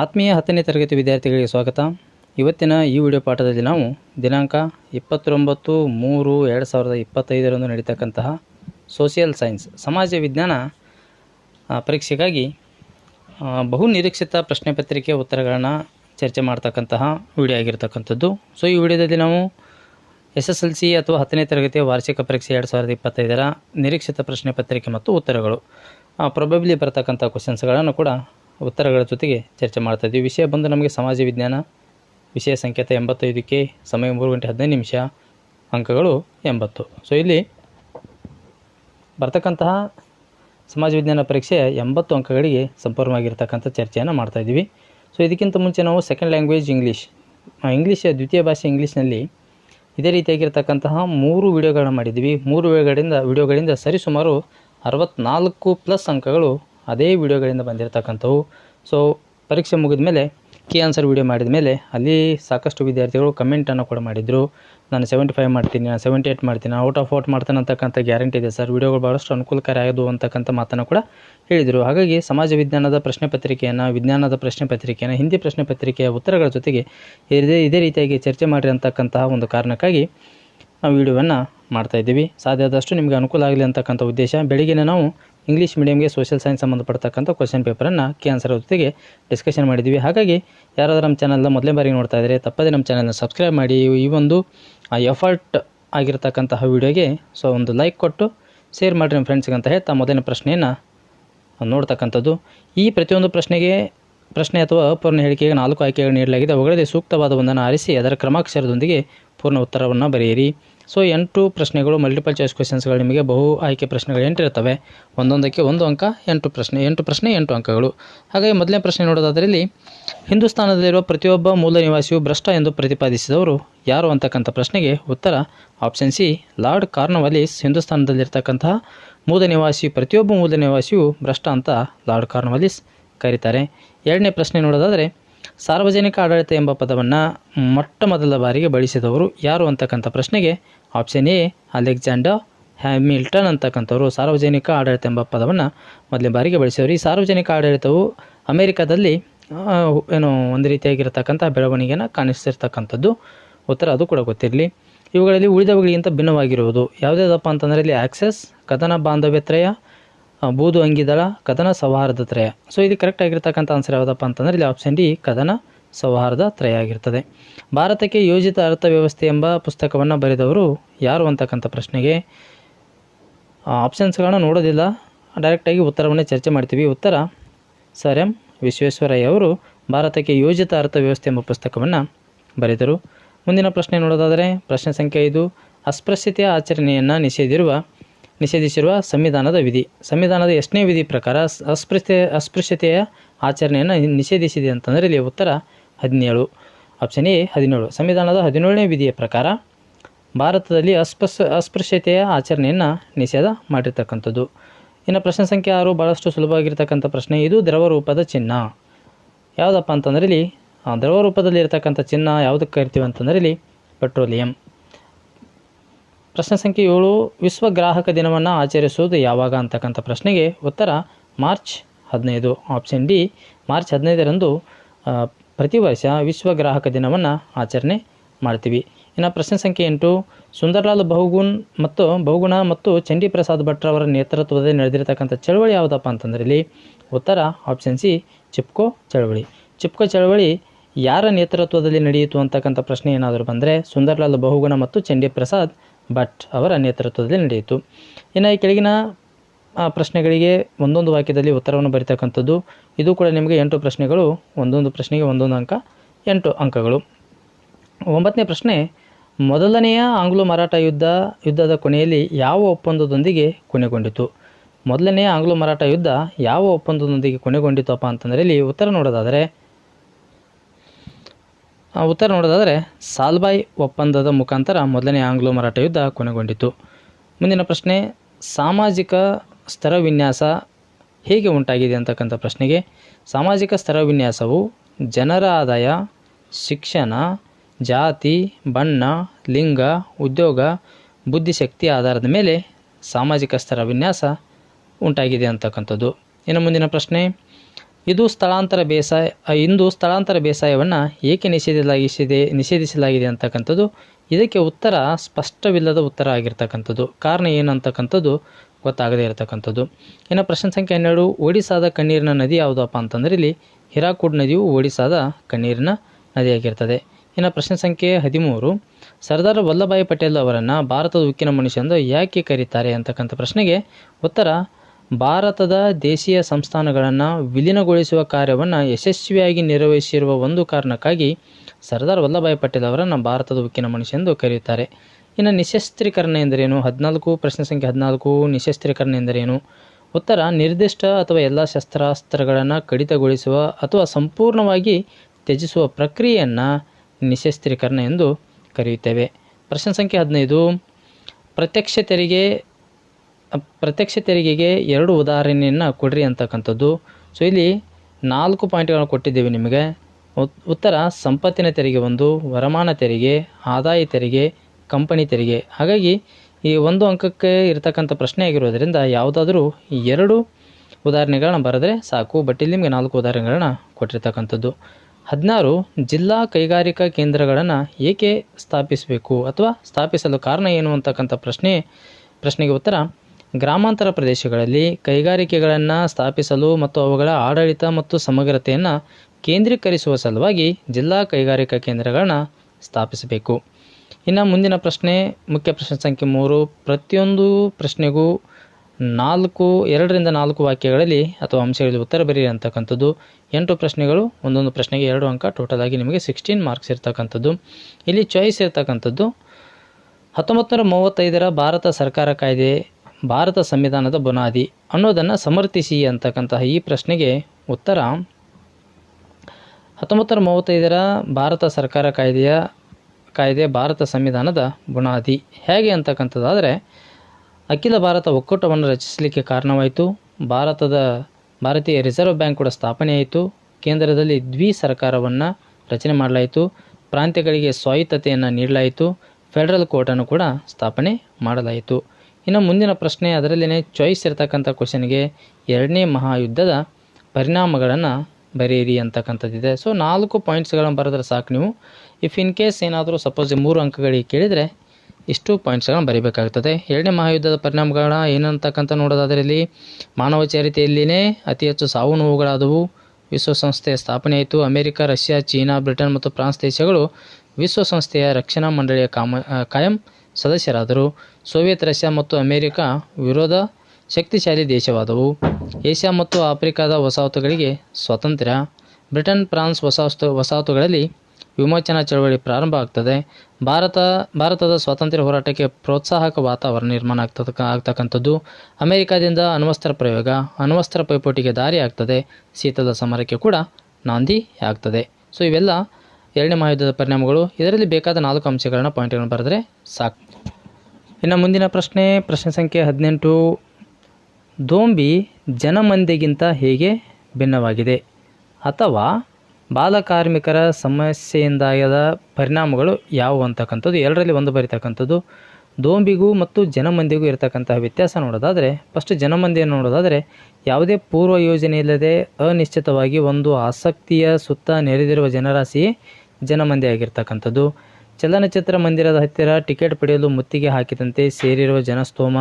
ಆತ್ಮೀಯ ಹತ್ತನೇ ತರಗತಿ ವಿದ್ಯಾರ್ಥಿಗಳಿಗೆ ಸ್ವಾಗತ. ಇವತ್ತಿನ ಈ ವಿಡಿಯೋ ಪಾಠದಲ್ಲಿ ನಾವು ದಿನಾಂಕ ಇಪ್ಪತ್ತೊಂಬತ್ತು ಮೂರು ಎರಡು ಸಾವಿರದ ಇಪ್ಪತ್ತೈದರಂದು ನಡೀತಕ್ಕಂತಹ ಸೋಷಿಯಲ್ ಸೈನ್ಸ್, ಸಮಾಜ ವಿಜ್ಞಾನ ಪರೀಕ್ಷೆಗಾಗಿ ಬಹು ನಿರೀಕ್ಷಿತ ಪ್ರಶ್ನೆ ಪತ್ರಿಕೆ ಉತ್ತರಗಳನ್ನು ಚರ್ಚೆ ಮಾಡ್ತಕ್ಕಂತಹ ವಿಡಿಯೋ ಆಗಿರ್ತಕ್ಕಂಥದ್ದು. ಸೊ ಈ ವಿಡಿಯೋದಲ್ಲಿ ನಾವು ಎಸ್ ಎಸ್ ಎಲ್ ಸಿ ಅಥವಾ ಹತ್ತನೇ ತರಗತಿಯ ವಾರ್ಷಿಕ ಪರೀಕ್ಷೆ ಎರಡು ಸಾವಿರದ ಇಪ್ಪತ್ತೈದರ ನಿರೀಕ್ಷಿತ ಪ್ರಶ್ನೆ ಪತ್ರಿಕೆ ಮತ್ತು ಉತ್ತರಗಳು ಪ್ರೊಬಬ್ಲಿ ಬರತಕ್ಕಂಥ ಕ್ವಶನ್ಸ್ಗಳನ್ನು ಕೂಡ ಉತ್ತರಗಳ ಜೊತೆಗೆ ಚರ್ಚೆ ಮಾಡ್ತಾ ಇದ್ದೀವಿ. ವಿಷಯ ಬಂದು ನಮಗೆ ಸಮಾಜ ವಿಜ್ಞಾನ, ವಿಷಯ ಸಂಕೇತ ಎಂಬತ್ತೈದಕ್ಕೆ ಸಮಯ ಮೂರು ಗಂಟೆ ಹದಿನೈದು ನಿಮಿಷ, ಅಂಕಗಳು ಎಂಬತ್ತು. ಸೊ ಇಲ್ಲಿ ಬರ್ತಕ್ಕಂತಹ ಸಮಾಜ ವಿಜ್ಞಾನ ಪರೀಕ್ಷೆ ಎಂಬತ್ತು ಅಂಕಗಳಿಗೆ ಸಂಪೂರ್ಣವಾಗಿರ್ತಕ್ಕಂಥ ಚರ್ಚೆಯನ್ನು ಮಾಡ್ತಾ ಇದ್ದೀವಿ. ಸೊ ಇದಕ್ಕಿಂತ ಮುಂಚೆ ನಾವು ಸೆಕೆಂಡ್ ಲ್ಯಾಂಗ್ವೇಜ್ ಇಂಗ್ಲೀಷ್ ಇಂಗ್ಲೀಷ್ ದ್ವಿತೀಯ ಭಾಷೆ ಇಂಗ್ಲೀಷ್ನಲ್ಲಿ ಇದೇ ರೀತಿಯಾಗಿರ್ತಕ್ಕಂತಹ ಮೂರು ವಿಡಿಯೋಗಳನ್ನು ಮಾಡಿದ್ದೀವಿ. ಮೂರು ವಿಡಿಯೋಗಳಿಂದ ವಿಡಿಯೋಗಳಿಂದ ಸರಿಸುಮಾರು ಅರವತ್ನಾಲ್ಕು ಪ್ಲಸ್ ಅಂಕಗಳು ಅದೇ ವಿಡಿಯೋಗಳಿಂದ ಬಂದಿರತಕ್ಕಂಥವು. ಸೊ ಪರೀಕ್ಷೆ ಮುಗಿದ ಮೇಲೆ ಕೀ ಆನ್ಸರ್ ವಿಡಿಯೋ ಮಾಡಿದ ಮೇಲೆ ಅಲ್ಲಿ ಸಾಕಷ್ಟು ವಿದ್ಯಾರ್ಥಿಗಳು ಕಮೆಂಟನ್ನು ಕೂಡ ಮಾಡಿದರು. ನಾನು ಸೆವೆಂಟಿ ಫೈವ್ ಮಾಡ್ತೀನಿ, ನಾನು ಸೆವೆಂಟಿ ಏಯ್ಟ್ ಮಾಡ್ತೀನಿ ಔಟ್ ಆಫ್ ಔಟ್ ಮಾಡ್ತಾನೆ ಅಂತಕ್ಕಂಥ ಗ್ಯಾರಂಟಿ ಇದೆ ಸರ್. ವಿಡಿಯೋಗಳು ಭಾಳಷ್ಟು ಅನುಕೂಲಕಾರಿ ಆಗೋದು ಅಂತಕ್ಕಂಥ ಮಾತನ್ನು ಕೂಡ ಹೇಳಿದರು. ಹಾಗಾಗಿ ಸಮಾಜ ವಿಜ್ಞಾನದ ಪ್ರಶ್ನೆ ಪತ್ರಿಕೆಯನ್ನು, ವಿಜ್ಞಾನದ ಪ್ರಶ್ನೆ ಪತ್ರಿಕೆಯನ್ನು, ಹಿಂದಿ ಪ್ರಶ್ನೆ ಪತ್ರಿಕೆಯ ಉತ್ತರಗಳ ಜೊತೆಗೆ ಇದೇ ಇದೇ ರೀತಿಯಾಗಿ ಚರ್ಚೆ ಮಾಡಿ ಅಂತಕ್ಕಂತಹ ಒಂದು ಕಾರಣಕ್ಕಾಗಿ ನಾವು ವಿಡಿಯೋವನ್ನು ಮಾಡ್ತಾಯಿದ್ದೀವಿ ಸಾಧ್ಯ ಆದಷ್ಟು ನಿಮಗೆ ಅನುಕೂಲ ಆಗಲಿ ಅಂತಕ್ಕಂಥ ಉದ್ದೇಶ. ಬೆಳಿಗ್ಗೆ ನಾವು ಇಂಗ್ಲೀಷ್ ಮೀಡಿಯಮ್ಗೆ ಸೋಷಿಯಲ್ ಸೈನ್ಸ್ ಸಂಬಂಧಪಡ್ತಕ್ಕಂಥ ಕ್ವಶನ್ ಪೇಪರನ್ನು ಕಿ ಆನ್ಸರ್ ಜೊತೆಗೆ ಡಿಸ್ಕಷನ್ ಮಾಡಿದ್ದೀವಿ ಹಾಗಾಗಿ ಯಾರಾದರೂ ನಮ್ಮ ಚಾನಲ್ನ ಮೊದಲೇ ಬಾರಿಗೆ ನೋಡ್ತಾ ಇದ್ದರೆ ತಪ್ಪದೇ ನಮ್ಮ ಚಾನಲ್ನ ಸಬ್ಸ್ಕ್ರೈಬ್ ಮಾಡಿ. ಈ ಒಂದು ಎಫರ್ಟ್ ಆಗಿರ್ತಕ್ಕಂತಹ ವಿಡಿಯೋಗೆ ಸೊ ಒಂದು ಲೈಕ್ ಕೊಟ್ಟು ಶೇರ್ ಮಾಡಿರಿ ನಿಮ್ಮ ಫ್ರೆಂಡ್ಸ್ಗೆ ಅಂತ ಹೇಳ್ತಾ ಮೊದಲನೇ ಪ್ರಶ್ನೆಯನ್ನು ನೋಡ್ತಕ್ಕಂಥದ್ದು. ಈ ಪ್ರತಿಯೊಂದು ಪ್ರಶ್ನೆಗೆ ಪ್ರಶ್ನೆ ಅಥವಾ ಅಪೂರ್ಣ ಹೇಳಿಕೆಗೆ ನಾಲ್ಕು ಆಯ್ಕೆಗಳು ನೀಡಲಾಗಿದೆ. ಅವುಗಳಲ್ಲಿ ಸೂಕ್ತವಾದ ಒಂದನ್ನು ಆರಿಸಿ, ಅದರ ಕ್ರಮಾಕ್ಷರದೊಂದಿಗೆ ಪೂರ್ಣ ಉತ್ತರವನ್ನು ಬರೆಯಿರಿ. ಸೊ ಎಂಟು ಪ್ರಶ್ನೆಗಳು ಮಲ್ಟಿಪಲ್ ಚಾಯ್ಸ್ ಕ್ವೆಶನ್ಸ್ಗಳು ನಿಮಗೆ ಬಹು ಆಯ್ಕೆ ಪ್ರಶ್ನೆಗಳು ಎಂಟಿರ್ತವೆ ಒಂದೊಂದಕ್ಕೆ ಒಂದು ಅಂಕ, ಎಂಟು ಪ್ರಶ್ನೆ ಎಂಟು ಪ್ರಶ್ನೆ, ಎಂಟು ಅಂಕಗಳು. ಹಾಗಾಗಿ ಮೊದಲನೇ ಪ್ರಶ್ನೆ ನೋಡೋದಾದ್ರಲ್ಲಿ, ಹಿಂದೂಸ್ತಾನದಲ್ಲಿರುವ ಪ್ರತಿಯೊಬ್ಬ ಮೂಲ ನಿವಾಸಿಯು ಭ್ರಷ್ಟ ಎಂದು ಪ್ರತಿಪಾದಿಸಿದವರು ಯಾರು ಅಂತಕ್ಕಂಥ ಪ್ರಶ್ನೆಗೆ ಉತ್ತರ ಆಪ್ಷನ್ ಸಿ ಲಾರ್ಡ್ ಕಾರ್ನವಾಲಿಸ್ ಹಿಂದೂಸ್ತಾನದಲ್ಲಿರ್ತಕ್ಕಂತಹ ಮೂಲ ನಿವಾಸಿ ಪ್ರತಿಯೊಬ್ಬ ಮೂಲ ನಿವಾಸಿಯು ಭ್ರಷ್ಟ ಅಂತ ಲಾರ್ಡ್ ಕಾರ್ನವಾಲಿಸ್ ಕರೀತಾರೆ. ಎರಡನೇ ಪ್ರಶ್ನೆ ನೋಡೋದಾದರೆ ಸಾರ್ವಜನಿಕ ಆಡಳಿತ ಎಂಬ ಪದವನ್ನು ಮೊಟ್ಟ ಮೊದಲ ಬಾರಿಗೆ ಬಳಸಿದವರು ಯಾರು ಅಂತಕ್ಕಂಥ ಪ್ರಶ್ನೆಗೆ ಆಪ್ಷನ್ ಎ ಅಲೆಕ್ಸಾಂಡರ್ ಹ್ಯಾಮಿಲ್ಟನ್ ಅಂತಕ್ಕಂಥವರು ಸಾರ್ವಜನಿಕ ಆಡಳಿತ ಎಂಬ ಪದವನ್ನು ಮೊದಲ ಬಾರಿಗೆ ಬಳಸಿದವರು. ಈ ಸಾರ್ವಜನಿಕ ಆಡಳಿತವು ಅಮೇರಿಕಾದಲ್ಲಿ ಏನು, ಒಂದು ರೀತಿಯಾಗಿರತಕ್ಕಂಥ ಬೆಳವಣಿಗೆಯನ್ನು ಕಾಣಿಸ್ತಿರ್ತಕ್ಕಂಥದ್ದು. ಉತ್ತರ ಅದು ಕೂಡ ಗೊತ್ತಿರಲಿ. ಇವುಗಳಲ್ಲಿ ಉಳಿದವುಗಳಿಗಿಂತ ಭಿನ್ನವಾಗಿರುವುದು ಯಾವುದ್ಯಾವುದಪ್ಪ ಅಂತಂದರೆ ಇಲ್ಲಿ ಆಕ್ಸೆಸ್, ಕದನ ಬಾಂಧವ್ಯತ್ರಯ ಬೂದು ಅಂಗಿದಳ ಕದನ ಸೌಹಾರ್ದ ತ್ರಯ. ಸೊ ಇದು ಕರೆಕ್ಟ್ ಆಗಿರ್ತಕ್ಕಂಥ ಆನ್ಸರ್ ಯಾವುದಪ್ಪ ಅಂತಂದರೆ ಇಲ್ಲಿ ಆಪ್ಷನ್ ಡಿ ಕದನ ಸೌಹಾರ್ದ ತ್ರಯ ಆಗಿರ್ತದೆ. ಭಾರತಕ್ಕೆ ಯೋಜಿತ ಅರ್ಥವ್ಯವಸ್ಥೆ ಎಂಬ ಪುಸ್ತಕವನ್ನು ಬರೆದವರು ಯಾರು ಅಂತಕ್ಕಂಥ ಪ್ರಶ್ನೆಗೆ? ಆಪ್ಷನ್ಸ್ಗಳನ್ನ ನೋಡೋದಿಲ್ಲ. ಡೈರೆಕ್ಟಾಗಿ ಉತ್ತರವನ್ನೇ ಚರ್ಚೆ ಮಾಡ್ತೀವಿ. ಉತ್ತರ, ಸರ್ ಎಂ ವಿಶ್ವೇಶ್ವರಯ್ಯ ಅವರು ಭಾರತಕ್ಕೆ ಯೋಜಿತ ಅರ್ಥವ್ಯವಸ್ಥೆ ಎಂಬ ಪುಸ್ತಕವನ್ನು ಬರೆದರು. ಮುಂದಿನ ಪ್ರಶ್ನೆ ನೋಡೋದಾದರೆ ಪ್ರಶ್ನೆ ಸಂಖ್ಯೆ ಐದು. ಅಸ್ಪೃಶ್ಯತೆಯ ಆಚರಣೆಯನ್ನು ನಿಷೇಧಿರುವ ನಿಷೇಧಿಸಿರುವ ಸಂವಿಧಾನದ ವಿಧಿ. ಸಂವಿಧಾನದ ಎಷ್ಟನೇ ವಿಧಿ ಪ್ರಕಾರ ಅಸ್ಪೃಶ್ಯ ಅಸ್ಪೃಶ್ಯತೆಯ ಆಚರಣೆಯನ್ನು ನಿಷೇಧಿಸಿದೆ ಅಂತಂದರೆ ಇಲ್ಲಿ ಉತ್ತರ ಹದಿನೇಳು. ಆಪ್ಷನ್ ಎ ಹದಿನೇಳು. ಸಂವಿಧಾನದ ಹದಿನೇಳನೇ ವಿಧಿಯ ಪ್ರಕಾರ ಭಾರತದಲ್ಲಿ ಅಸ್ಪೃಶ್ಯ ಅಸ್ಪೃಶ್ಯತೆಯ ಆಚರಣೆಯನ್ನು ನಿಷೇಧ ಮಾಡಿರ್ತಕ್ಕಂಥದ್ದು. ಇನ್ನು ಪ್ರಶ್ನೆ ಸಂಖ್ಯೆ ಆರು ಭಾಳಷ್ಟು ಸುಲಭವಾಗಿರ್ತಕ್ಕಂಥ ಪ್ರಶ್ನೆ ಇದು, ದ್ರವ ರೂಪದ ಚಿಹ್ನ ಯಾವುದಪ್ಪ ಅಂತಂದರೆ ಇಲ್ಲಿ ದ್ರವ ರೂಪದಲ್ಲಿ ಇರತಕ್ಕಂಥ ಚಿಹ್ನ ಯಾವುದಕ್ಕೆ ಕರಿತೀವಿ ಅಂತಂದರೆ ಇಲ್ಲಿ, ಪೆಟ್ರೋಲಿಯಂ. ಪ್ರಶ್ನೆ ಸಂಖ್ಯೆ ಏಳು, ವಿಶ್ವ ಗ್ರಾಹಕ ದಿನವನ್ನು ಆಚರಿಸುವುದು ಯಾವಾಗ ಅಂತಕ್ಕಂಥ ಪ್ರಶ್ನೆಗೆ ಉತ್ತರ ಮಾರ್ಚ್ ಹದಿನೈದು. ಆಪ್ಷನ್ ಡಿ, ಮಾರ್ಚ್ ಹದಿನೈದರಂದು ಪ್ರತಿ ವರ್ಷ ವಿಶ್ವ ಗ್ರಾಹಕ ದಿನವನ್ನು ಆಚರಣೆ ಮಾಡ್ತೀವಿ. ಇನ್ನು ಪ್ರಶ್ನೆ ಸಂಖ್ಯೆ ಎಂಟು, ಸುಂದರ್ಲಾಲ್ ಬಹುಗುಣ್ ಮತ್ತು, ಬಹುಗುಣ ಮತ್ತು ಚಂಡಿ ಪ್ರಸಾದ್ ಭಟ್ರವರ ನೇತೃತ್ವದಲ್ಲಿ ನಡೆದಿರತಕ್ಕಂಥ ಚಳವಳಿ ಯಾವುದಪ್ಪ ಅಂತಂದರೆ ಇಲ್ಲಿ ಉತ್ತರ ಆಪ್ಷನ್ ಸಿ, ಚಿಪ್ಕೋ ಚಳವಳಿ. ಚಿಪ್ಕೋ ಚಳವಳಿ ಯಾರ ನೇತೃತ್ವದಲ್ಲಿ ನಡೆಯಿತು ಅಂತಕ್ಕಂಥ ಪ್ರಶ್ನೆ ಏನಾದರೂ ಬಂದರೆ ಸುಂದರ್ಲಾಲ್ ಬಹುಗುಣ ಮತ್ತು ಚಂಡಿ ಪ್ರಸಾದ್ ಭಟ್ ಅವರ ನೇತೃತ್ವದಲ್ಲಿ ನಡೆಯಿತು. ಇನ್ನು ಈ ಕೆಳಗಿನ ಪ್ರಶ್ನೆಗಳಿಗೆ ಒಂದೊಂದು ವಾಕ್ಯದಲ್ಲಿ ಉತ್ತರವನ್ನು ಬರೀತಕ್ಕಂಥದ್ದು, ಇದು ಕೂಡ ನಿಮಗೆ ಎಂಟು ಪ್ರಶ್ನೆಗಳು, ಒಂದೊಂದು ಪ್ರಶ್ನೆಗೆ ಒಂದೊಂದು ಅಂಕ, ಎಂಟು ಅಂಕಗಳು. ಒಂಬತ್ತನೇ ಪ್ರಶ್ನೆ, ಮೊದಲನೆಯ ಆಂಗ್ಲೋ ಮರಾಠ ಯುದ್ಧ, ಯುದ್ಧದ ಕೊನೆಯಲ್ಲಿ ಯಾವ ಒಪ್ಪಂದದೊಂದಿಗೆ ಕೊನೆಗೊಂಡಿತು? ಮೊದಲನೆಯ ಆಂಗ್ಲೋ ಮರಾಠ ಯುದ್ಧ ಯಾವ ಒಪ್ಪಂದದೊಂದಿಗೆ ಕೊನೆಗೊಂಡಿತಪ್ಪ ಅಂತಂದರೆ ಇಲ್ಲಿ ಉತ್ತರ ನೋಡೋದಾದರೆ ಉತ್ತರ ನೋಡೋದಾದರೆ ಸಾಲ್ಬಾಯ್ ಒಪ್ಪಂದದ ಮುಖಾಂತರ ಮೊದಲನೇ ಆಂಗ್ಲೋ ಮರಾಠ ಯುದ್ಧ ಕೊನೆಗೊಂಡಿತು ಮುಂದಿನ ಪ್ರಶ್ನೆ, ಸಾಮಾಜಿಕ ಸ್ತರ ವಿನ್ಯಾಸ ಹೇಗೆ ಉಂಟಾಗಿದೆ ಅಂತಕ್ಕಂಥ ಪ್ರಶ್ನೆಗೆ, ಸಾಮಾಜಿಕ ಸ್ತರ ವಿನ್ಯಾಸವು ಜನರ ಆದಾಯ, ಶಿಕ್ಷಣ, ಜಾತಿ, ಬಣ್ಣ, ಲಿಂಗ, ಉದ್ಯೋಗ, ಬುದ್ಧಿಶಕ್ತಿ ಆಧಾರದ ಮೇಲೆ ಸಾಮಾಜಿಕ ಸ್ತರ ವಿನ್ಯಾಸ ಉಂಟಾಗಿದೆ ಅಂತಕ್ಕಂಥದ್ದು. ಇನ್ನು ಮುಂದಿನ ಪ್ರಶ್ನೆ ಇದು ಸ್ಥಳಾಂತರ ಬೇಸಾಯ ಇಂದು ಸ್ಥಳಾಂತರ ಬೇಸಾಯವನ್ನು ಏಕೆ ನಿಷೇಧಿಸಲಾಗಿದೆ ನಿಷೇಧಿಸಲಾಗಿದೆ ಅಂತಕ್ಕಂಥದ್ದು, ಇದಕ್ಕೆ ಉತ್ತರ ಸ್ಪಷ್ಟವಿಲ್ಲದ ಉತ್ತರ ಆಗಿರ್ತಕ್ಕಂಥದ್ದು. ಕಾರಣ ಏನು ಅಂತಕ್ಕಂಥದ್ದು ಗೊತ್ತಾಗದೇ ಇರತಕ್ಕಂಥದ್ದು. ಇನ್ನು ಪ್ರಶ್ನೆ ಸಂಖ್ಯೆ ಹನ್ನೆರಡು ಒಡಿಸಾದ ಕಣ್ಣೀರಿನ ನದಿ ಯಾವುದಪ್ಪ ಅಂತಂದರೆ ಇಲ್ಲಿ ಹಿರಾಕೂಡ್ ನದಿಯು ಒಡಿಸಾದ ಕಣ್ಣೀರಿನ ನದಿಯಾಗಿರ್ತದೆ. ಇನ್ನು ಪ್ರಶ್ನೆ ಸಂಖ್ಯೆ ಹದಿಮೂರು, ಸರ್ದಾರ್ ವಲ್ಲಭಾಯಿ ಪಟೇಲ್ ಅವರನ್ನು ಭಾರತದ ಉಕ್ಕಿನ ಮನುಷ್ಯ ಎಂದು ಯಾಕೆ ಕರೀತಾರೆ ಅಂತಕ್ಕಂಥ ಪ್ರಶ್ನೆಗೆ ಉತ್ತರ ಭಾರತದ ದೇಶೀಯ ಸಂಸ್ಥಾನಗಳನ್ನು ವಿಲೀನಗೊಳಿಸುವ ಕಾರ್ಯವನ್ನು ಯಶಸ್ವಿಯಾಗಿ ನಿರ್ವಹಿಸಿರುವ ಒಂದು ಕಾರಣಕ್ಕಾಗಿ ಸರ್ದಾರ್ ವಲ್ಲಭಾಯಿ ಪಟೇಲ್ ಅವರನ್ನು ಭಾರತದ ಉಕ್ಕಿನ ಮನುಷ್ಯ ಎಂದು ಕರೆಯುತ್ತಾರೆ. ಇನ್ನು ನಿಶಸ್ತ್ರೀಕರಣ ಎಂದರೇನು? ಹದಿನಾಲ್ಕು, ಪ್ರಶ್ನೆ ಸಂಖ್ಯೆ ಹದಿನಾಲ್ಕು, ನಿಶಸ್ತ್ರೀಕರಣ ಎಂದರೇನು? ಉತ್ತರ, ನಿರ್ದಿಷ್ಟ ಅಥವಾ ಎಲ್ಲ ಶಸ್ತ್ರಾಸ್ತ್ರಗಳನ್ನು ಕಡಿತಗೊಳಿಸುವ ಅಥವಾ ಸಂಪೂರ್ಣವಾಗಿ ತ್ಯಜಿಸುವ ಪ್ರಕ್ರಿಯೆಯನ್ನು ನಿಶಸ್ತ್ರೀಕರಣ ಎಂದು ಕರೆಯುತ್ತೇವೆ. ಪ್ರಶ್ನೆ ಸಂಖ್ಯೆ ಹದಿನೈದು ಪ್ರತ್ಯಕ್ಷ ತೆರಿಗೆ ಪ್ರತ್ಯಕ್ಷ ತೆರಿಗೆಗೆ ಎರಡು ಉದಾಹರಣೆಯನ್ನು ಕೊಡ್ರಿ ಅಂತಕ್ಕಂಥದ್ದು. ಸೊ ಇಲ್ಲಿ ನಾಲ್ಕು ಪಾಯಿಂಟ್ಗಳನ್ನು ಕೊಟ್ಟಿದ್ದೇವೆ ನಿಮಗೆ. ಉತ್ತರ, ಸಂಪತ್ತಿನ ತೆರಿಗೆ ಒಂದು, ವರಮಾನ ತೆರಿಗೆ, ಆದಾಯ ತೆರಿಗೆ, ಕಂಪನಿ ತೆರಿಗೆ. ಹಾಗಾಗಿ ಈ ಒಂದು ಅಂಕಕ್ಕೆ ಇರತಕ್ಕಂಥ ಪ್ರಶ್ನೆ ಆಗಿರೋದರಿಂದ ಯಾವುದಾದ್ರೂ ಎರಡು ಉದಾಹರಣೆಗಳನ್ನ ಬರೆದ್ರೆ ಸಾಕು. ಬಟ್ ಇಲ್ಲಿ ನಿಮಗೆ ನಾಲ್ಕು ಉದಾಹರಣೆಗಳನ್ನ ಕೊಟ್ಟಿರ್ತಕ್ಕಂಥದ್ದು. ಹದಿನಾರು, ಜಿಲ್ಲಾ ಕೈಗಾರಿಕಾ ಕೇಂದ್ರಗಳನ್ನು ಏಕೆ ಸ್ಥಾಪಿಸಬೇಕು ಅಥವಾ ಸ್ಥಾಪಿಸಲು ಕಾರಣ ಏನು ಅಂತಕ್ಕಂಥ ಪ್ರಶ್ನೆ, ಪ್ರಶ್ನೆಗೆ ಉತ್ತರ ಗ್ರಾಮಾಂತರ ಪ್ರದೇಶಗಳಲ್ಲಿ ಕೈಗಾರಿಕೆಗಳನ್ನು ಸ್ಥಾಪಿಸಲು ಮತ್ತು ಅವುಗಳ ಆಡಳಿತ ಮತ್ತು ಸಮಗ್ರತೆಯನ್ನು ಕೇಂದ್ರೀಕರಿಸುವ ಸಲುವಾಗಿ ಜಿಲ್ಲಾ ಕೈಗಾರಿಕಾ ಕೇಂದ್ರಗಳನ್ನು ಸ್ಥಾಪಿಸಬೇಕು. ಇನ್ನು ಮುಂದಿನ ಪ್ರಶ್ನೆ, ಮುಖ್ಯ ಪ್ರಶ್ನೆ ಸಂಖ್ಯೆ ಮೂರು, ಪ್ರತಿಯೊಂದು ಪ್ರಶ್ನೆಗೂ ನಾಲ್ಕು, ಎರಡರಿಂದ ನಾಲ್ಕು ವಾಕ್ಯಗಳಲ್ಲಿ ಅಥವಾ ಅಂಶಗಳಲ್ಲಿ ಉತ್ತರ ಬರೀರಿ ಅಂತಕ್ಕಂಥದ್ದು. ಎಂಟು ಪ್ರಶ್ನೆಗಳು, ಒಂದೊಂದು ಪ್ರಶ್ನೆಗೆ ಎರಡು ಅಂಕ, ಟೋಟಲ್ ಆಗಿ ನಿಮಗೆ ಸಿಕ್ಸ್ಟೀನ್ ಮಾರ್ಕ್ಸ್ ಇರ್ತಕ್ಕಂಥದ್ದು. ಇಲ್ಲಿ ಚಾಯ್ಸ್ ಇರ್ತಕ್ಕಂಥದ್ದು ಹತ್ತೊಂಬತ್ತು ನೂರ ಮೂವತ್ತೈದರ ಭಾರತ ಸರ್ಕಾರ ಕಾಯ್ದೆ ಭಾರತ ಸಂವಿಧಾನದ ಬುನಾದಿ ಅನ್ನೋದನ್ನು ಸಮರ್ಥಿಸಿ ಅಂತಕ್ಕಂತಹ ಈ ಪ್ರಶ್ನೆಗೆ ಉತ್ತರ. ಹತ್ತೊಂಬತ್ತು ನೂರ ಮೂವತ್ತೈದರ ಭಾರತ ಸರ್ಕಾರ ಕಾಯ್ದೆಯ, ಕಾಯ್ದೆ ಭಾರತ ಸಂವಿಧಾನದ ಬುನಾದಿ. ಹೇಗೆ ಅಂತಕ್ಕಂಥದ್ದಾದರೆ, ಅಖಿಲ ಭಾರತ ಒಕ್ಕೂಟವನ್ನು ರಚಿಸಲಿಕ್ಕೆ ಕಾರಣವಾಯಿತು. ಭಾರತದ ಭಾರತೀಯ ರಿಸರ್ವ್ ಬ್ಯಾಂಕ್ ಕೂಡ ಸ್ಥಾಪನೆಯಾಯಿತು. ಕೇಂದ್ರದಲ್ಲಿ ದ್ವಿ ಸರ್ಕಾರವನ್ನು ರಚನೆ ಮಾಡಲಾಯಿತು. ಪ್ರಾಂತ್ಯಗಳಿಗೆ ಸ್ವಾಯತ್ತತೆಯನ್ನು ನೀಡಲಾಯಿತು. ಫೆಡರಲ್ ಕೋರ್ಟನ್ನು ಕೂಡ ಸ್ಥಾಪನೆ ಮಾಡಲಾಯಿತು. ಇನ್ನು ಮುಂದಿನ ಪ್ರಶ್ನೆ ಅದರಲ್ಲೇ ಚಾಯ್ಸ್ ಇರತಕ್ಕಂಥ ಕ್ವಶನ್ಗೆ ಎರಡನೇ ಮಹಾಯುದ್ಧದ ಪರಿಣಾಮಗಳನ್ನು ಬರೆಯಿರಿ ಅಂತಕ್ಕಂಥದ್ದಿದೆ. ಸೊ ನಾಲ್ಕು ಪಾಯಿಂಟ್ಸ್ಗಳನ್ನು ಬರೆದ್ರೆ ಸಾಕು ನೀವು. ಇಫ್ ಇನ್ ಕೇಸ್ ಏನಾದರೂ ಸಪೋಸ್ ಮೂರು ಅಂಕಗಳಿಗೆ ಕೇಳಿದರೆ ಇಷ್ಟು ಪಾಯಿಂಟ್ಸ್ಗಳನ್ನು ಬರೀಬೇಕಾಗ್ತದೆ. ಎರಡನೇ ಮಹಾಯುದ್ಧದ ಪರಿಣಾಮಗಳನ್ನ ಏನಂತಕ್ಕಂಥ ನೋಡೋದಾದರೆ ಇಲ್ಲಿ ಮಾನವ ಚರಿತೆಯಲ್ಲಿನೇ ಅತಿ ಹೆಚ್ಚು ಸಾವು ನೋವುಗಳಾದವು. ವಿಶ್ವಸಂಸ್ಥೆಯ ಸ್ಥಾಪನೆಯಾಯಿತು ಅಮೆರಿಕ, ರಷ್ಯಾ, ಚೀನಾ, ಬ್ರಿಟನ್ ಮತ್ತು ಫ್ರಾನ್ಸ್ ದೇಶಗಳು ವಿಶ್ವಸಂಸ್ಥೆಯ ರಕ್ಷಣಾ ಮಂಡಳಿಯ ಕಾಮ ಕಾಯಂ ಸದಸ್ಯರಾದರು. ಸೋವಿಯತ್, ರಷ್ಯಾ ಮತ್ತು ಅಮೆರಿಕ ವಿರೋಧ ಶಕ್ತಿಶಾಲಿ ದೇಶವಾದವು. ಏಷ್ಯಾ ಮತ್ತು ಆಫ್ರಿಕಾದ ವಸಾಹತುಗಳಿಗೆ ಸ್ವಾತಂತ್ರ್ಯ. ಬ್ರಿಟನ್, ಫ್ರಾನ್ಸ್ ವಸಾಹತು ವಸಾಹತುಗಳಲ್ಲಿ ವಿಮೋಚನಾ ಚಳವಳಿ ಪ್ರಾರಂಭ ಆಗ್ತದೆ. ಭಾರತ ಭಾರತದ ಸ್ವಾತಂತ್ರ್ಯ ಹೋರಾಟಕ್ಕೆ ಪ್ರೋತ್ಸಾಹಕ ವಾತಾವರಣ ನಿರ್ಮಾಣ ಆಗ್ತದ ಆಗ್ತಕ್ಕಂಥದ್ದು. ಅಮೆರಿಕಾದಿಂದ ಅಣ್ವಸ್ತ್ರ ಪ್ರಯೋಗ ಅಣ್ವಸ್ತ್ರ ಪೈಪೋಟಿಗೆ ದಾರಿ ಆಗ್ತದೆ. ಶೀತದ ಸಮರಕ್ಕೆ ಕೂಡ ನಾಂದಿ ಆಗ್ತದೆ. ಸೊ, ಇವೆಲ್ಲ ಎರಡನೇ ಮಹಾಯುದ್ಧದ ಪರಿಣಾಮಗಳು. ಇದರಲ್ಲಿ ಬೇಕಾದ ನಾಲ್ಕು ಅಂಶಗಳನ್ನ ಪಾಯಿಂಟ್ಗಳನ್ನು ಬರೆದ್ರೆ ಸಾಕು. ಇನ್ನು ಮುಂದಿನ ಪ್ರಶ್ನೆ ಪ್ರಶ್ನೆ ಸಂಖ್ಯೆ ಹದಿನೆಂಟು. ದೋಂಬಿ ಜನಮಂದಿಗಿಂತ ಹೇಗೆ ಭಿನ್ನವಾಗಿದೆ? ಅಥವಾ ಬಾಲಕಾರ್ಮಿಕರ ಸಮಸ್ಯೆಯಿಂದಾಗದ ಪರಿಣಾಮಗಳು ಯಾವುವು ಅಂತಕ್ಕಂಥದ್ದು? ಎರಡರಲ್ಲಿ ಒಂದು ಬರೀತಕ್ಕಂಥದ್ದು, ದೋಂಬಿಗೂ ಮತ್ತು ಜನಮಂದಿಗೂ ಇರತಕ್ಕಂತಹ ವ್ಯತ್ಯಾಸ ನೋಡೋದಾದರೆ ಫಸ್ಟ್ ಜನಮಂದಿಯನ್ನು ನೋಡೋದಾದರೆ, ಯಾವುದೇ ಪೂರ್ವ ಯೋಜನೆ ಇಲ್ಲದೆ ಅನಿಶ್ಚಿತವಾಗಿ ಒಂದು ಆಸಕ್ತಿಯ ಸುತ್ತ ನೆರೆದಿರುವ ಜನರಾಶಿಯೇ ಜನಮಂದಿ ಆಗಿರ್ತಕ್ಕಂಥದ್ದು ಚಲನಚಿತ್ರ ಮಂದಿರದ ಹತ್ತಿರ ಟಿಕೆಟ್ ಪಡೆಯಲು ಮುತ್ತಿಗೆ ಹಾಕಿದಂತೆ ಸೇರಿರುವ ಜನಸ್ತೋಮ,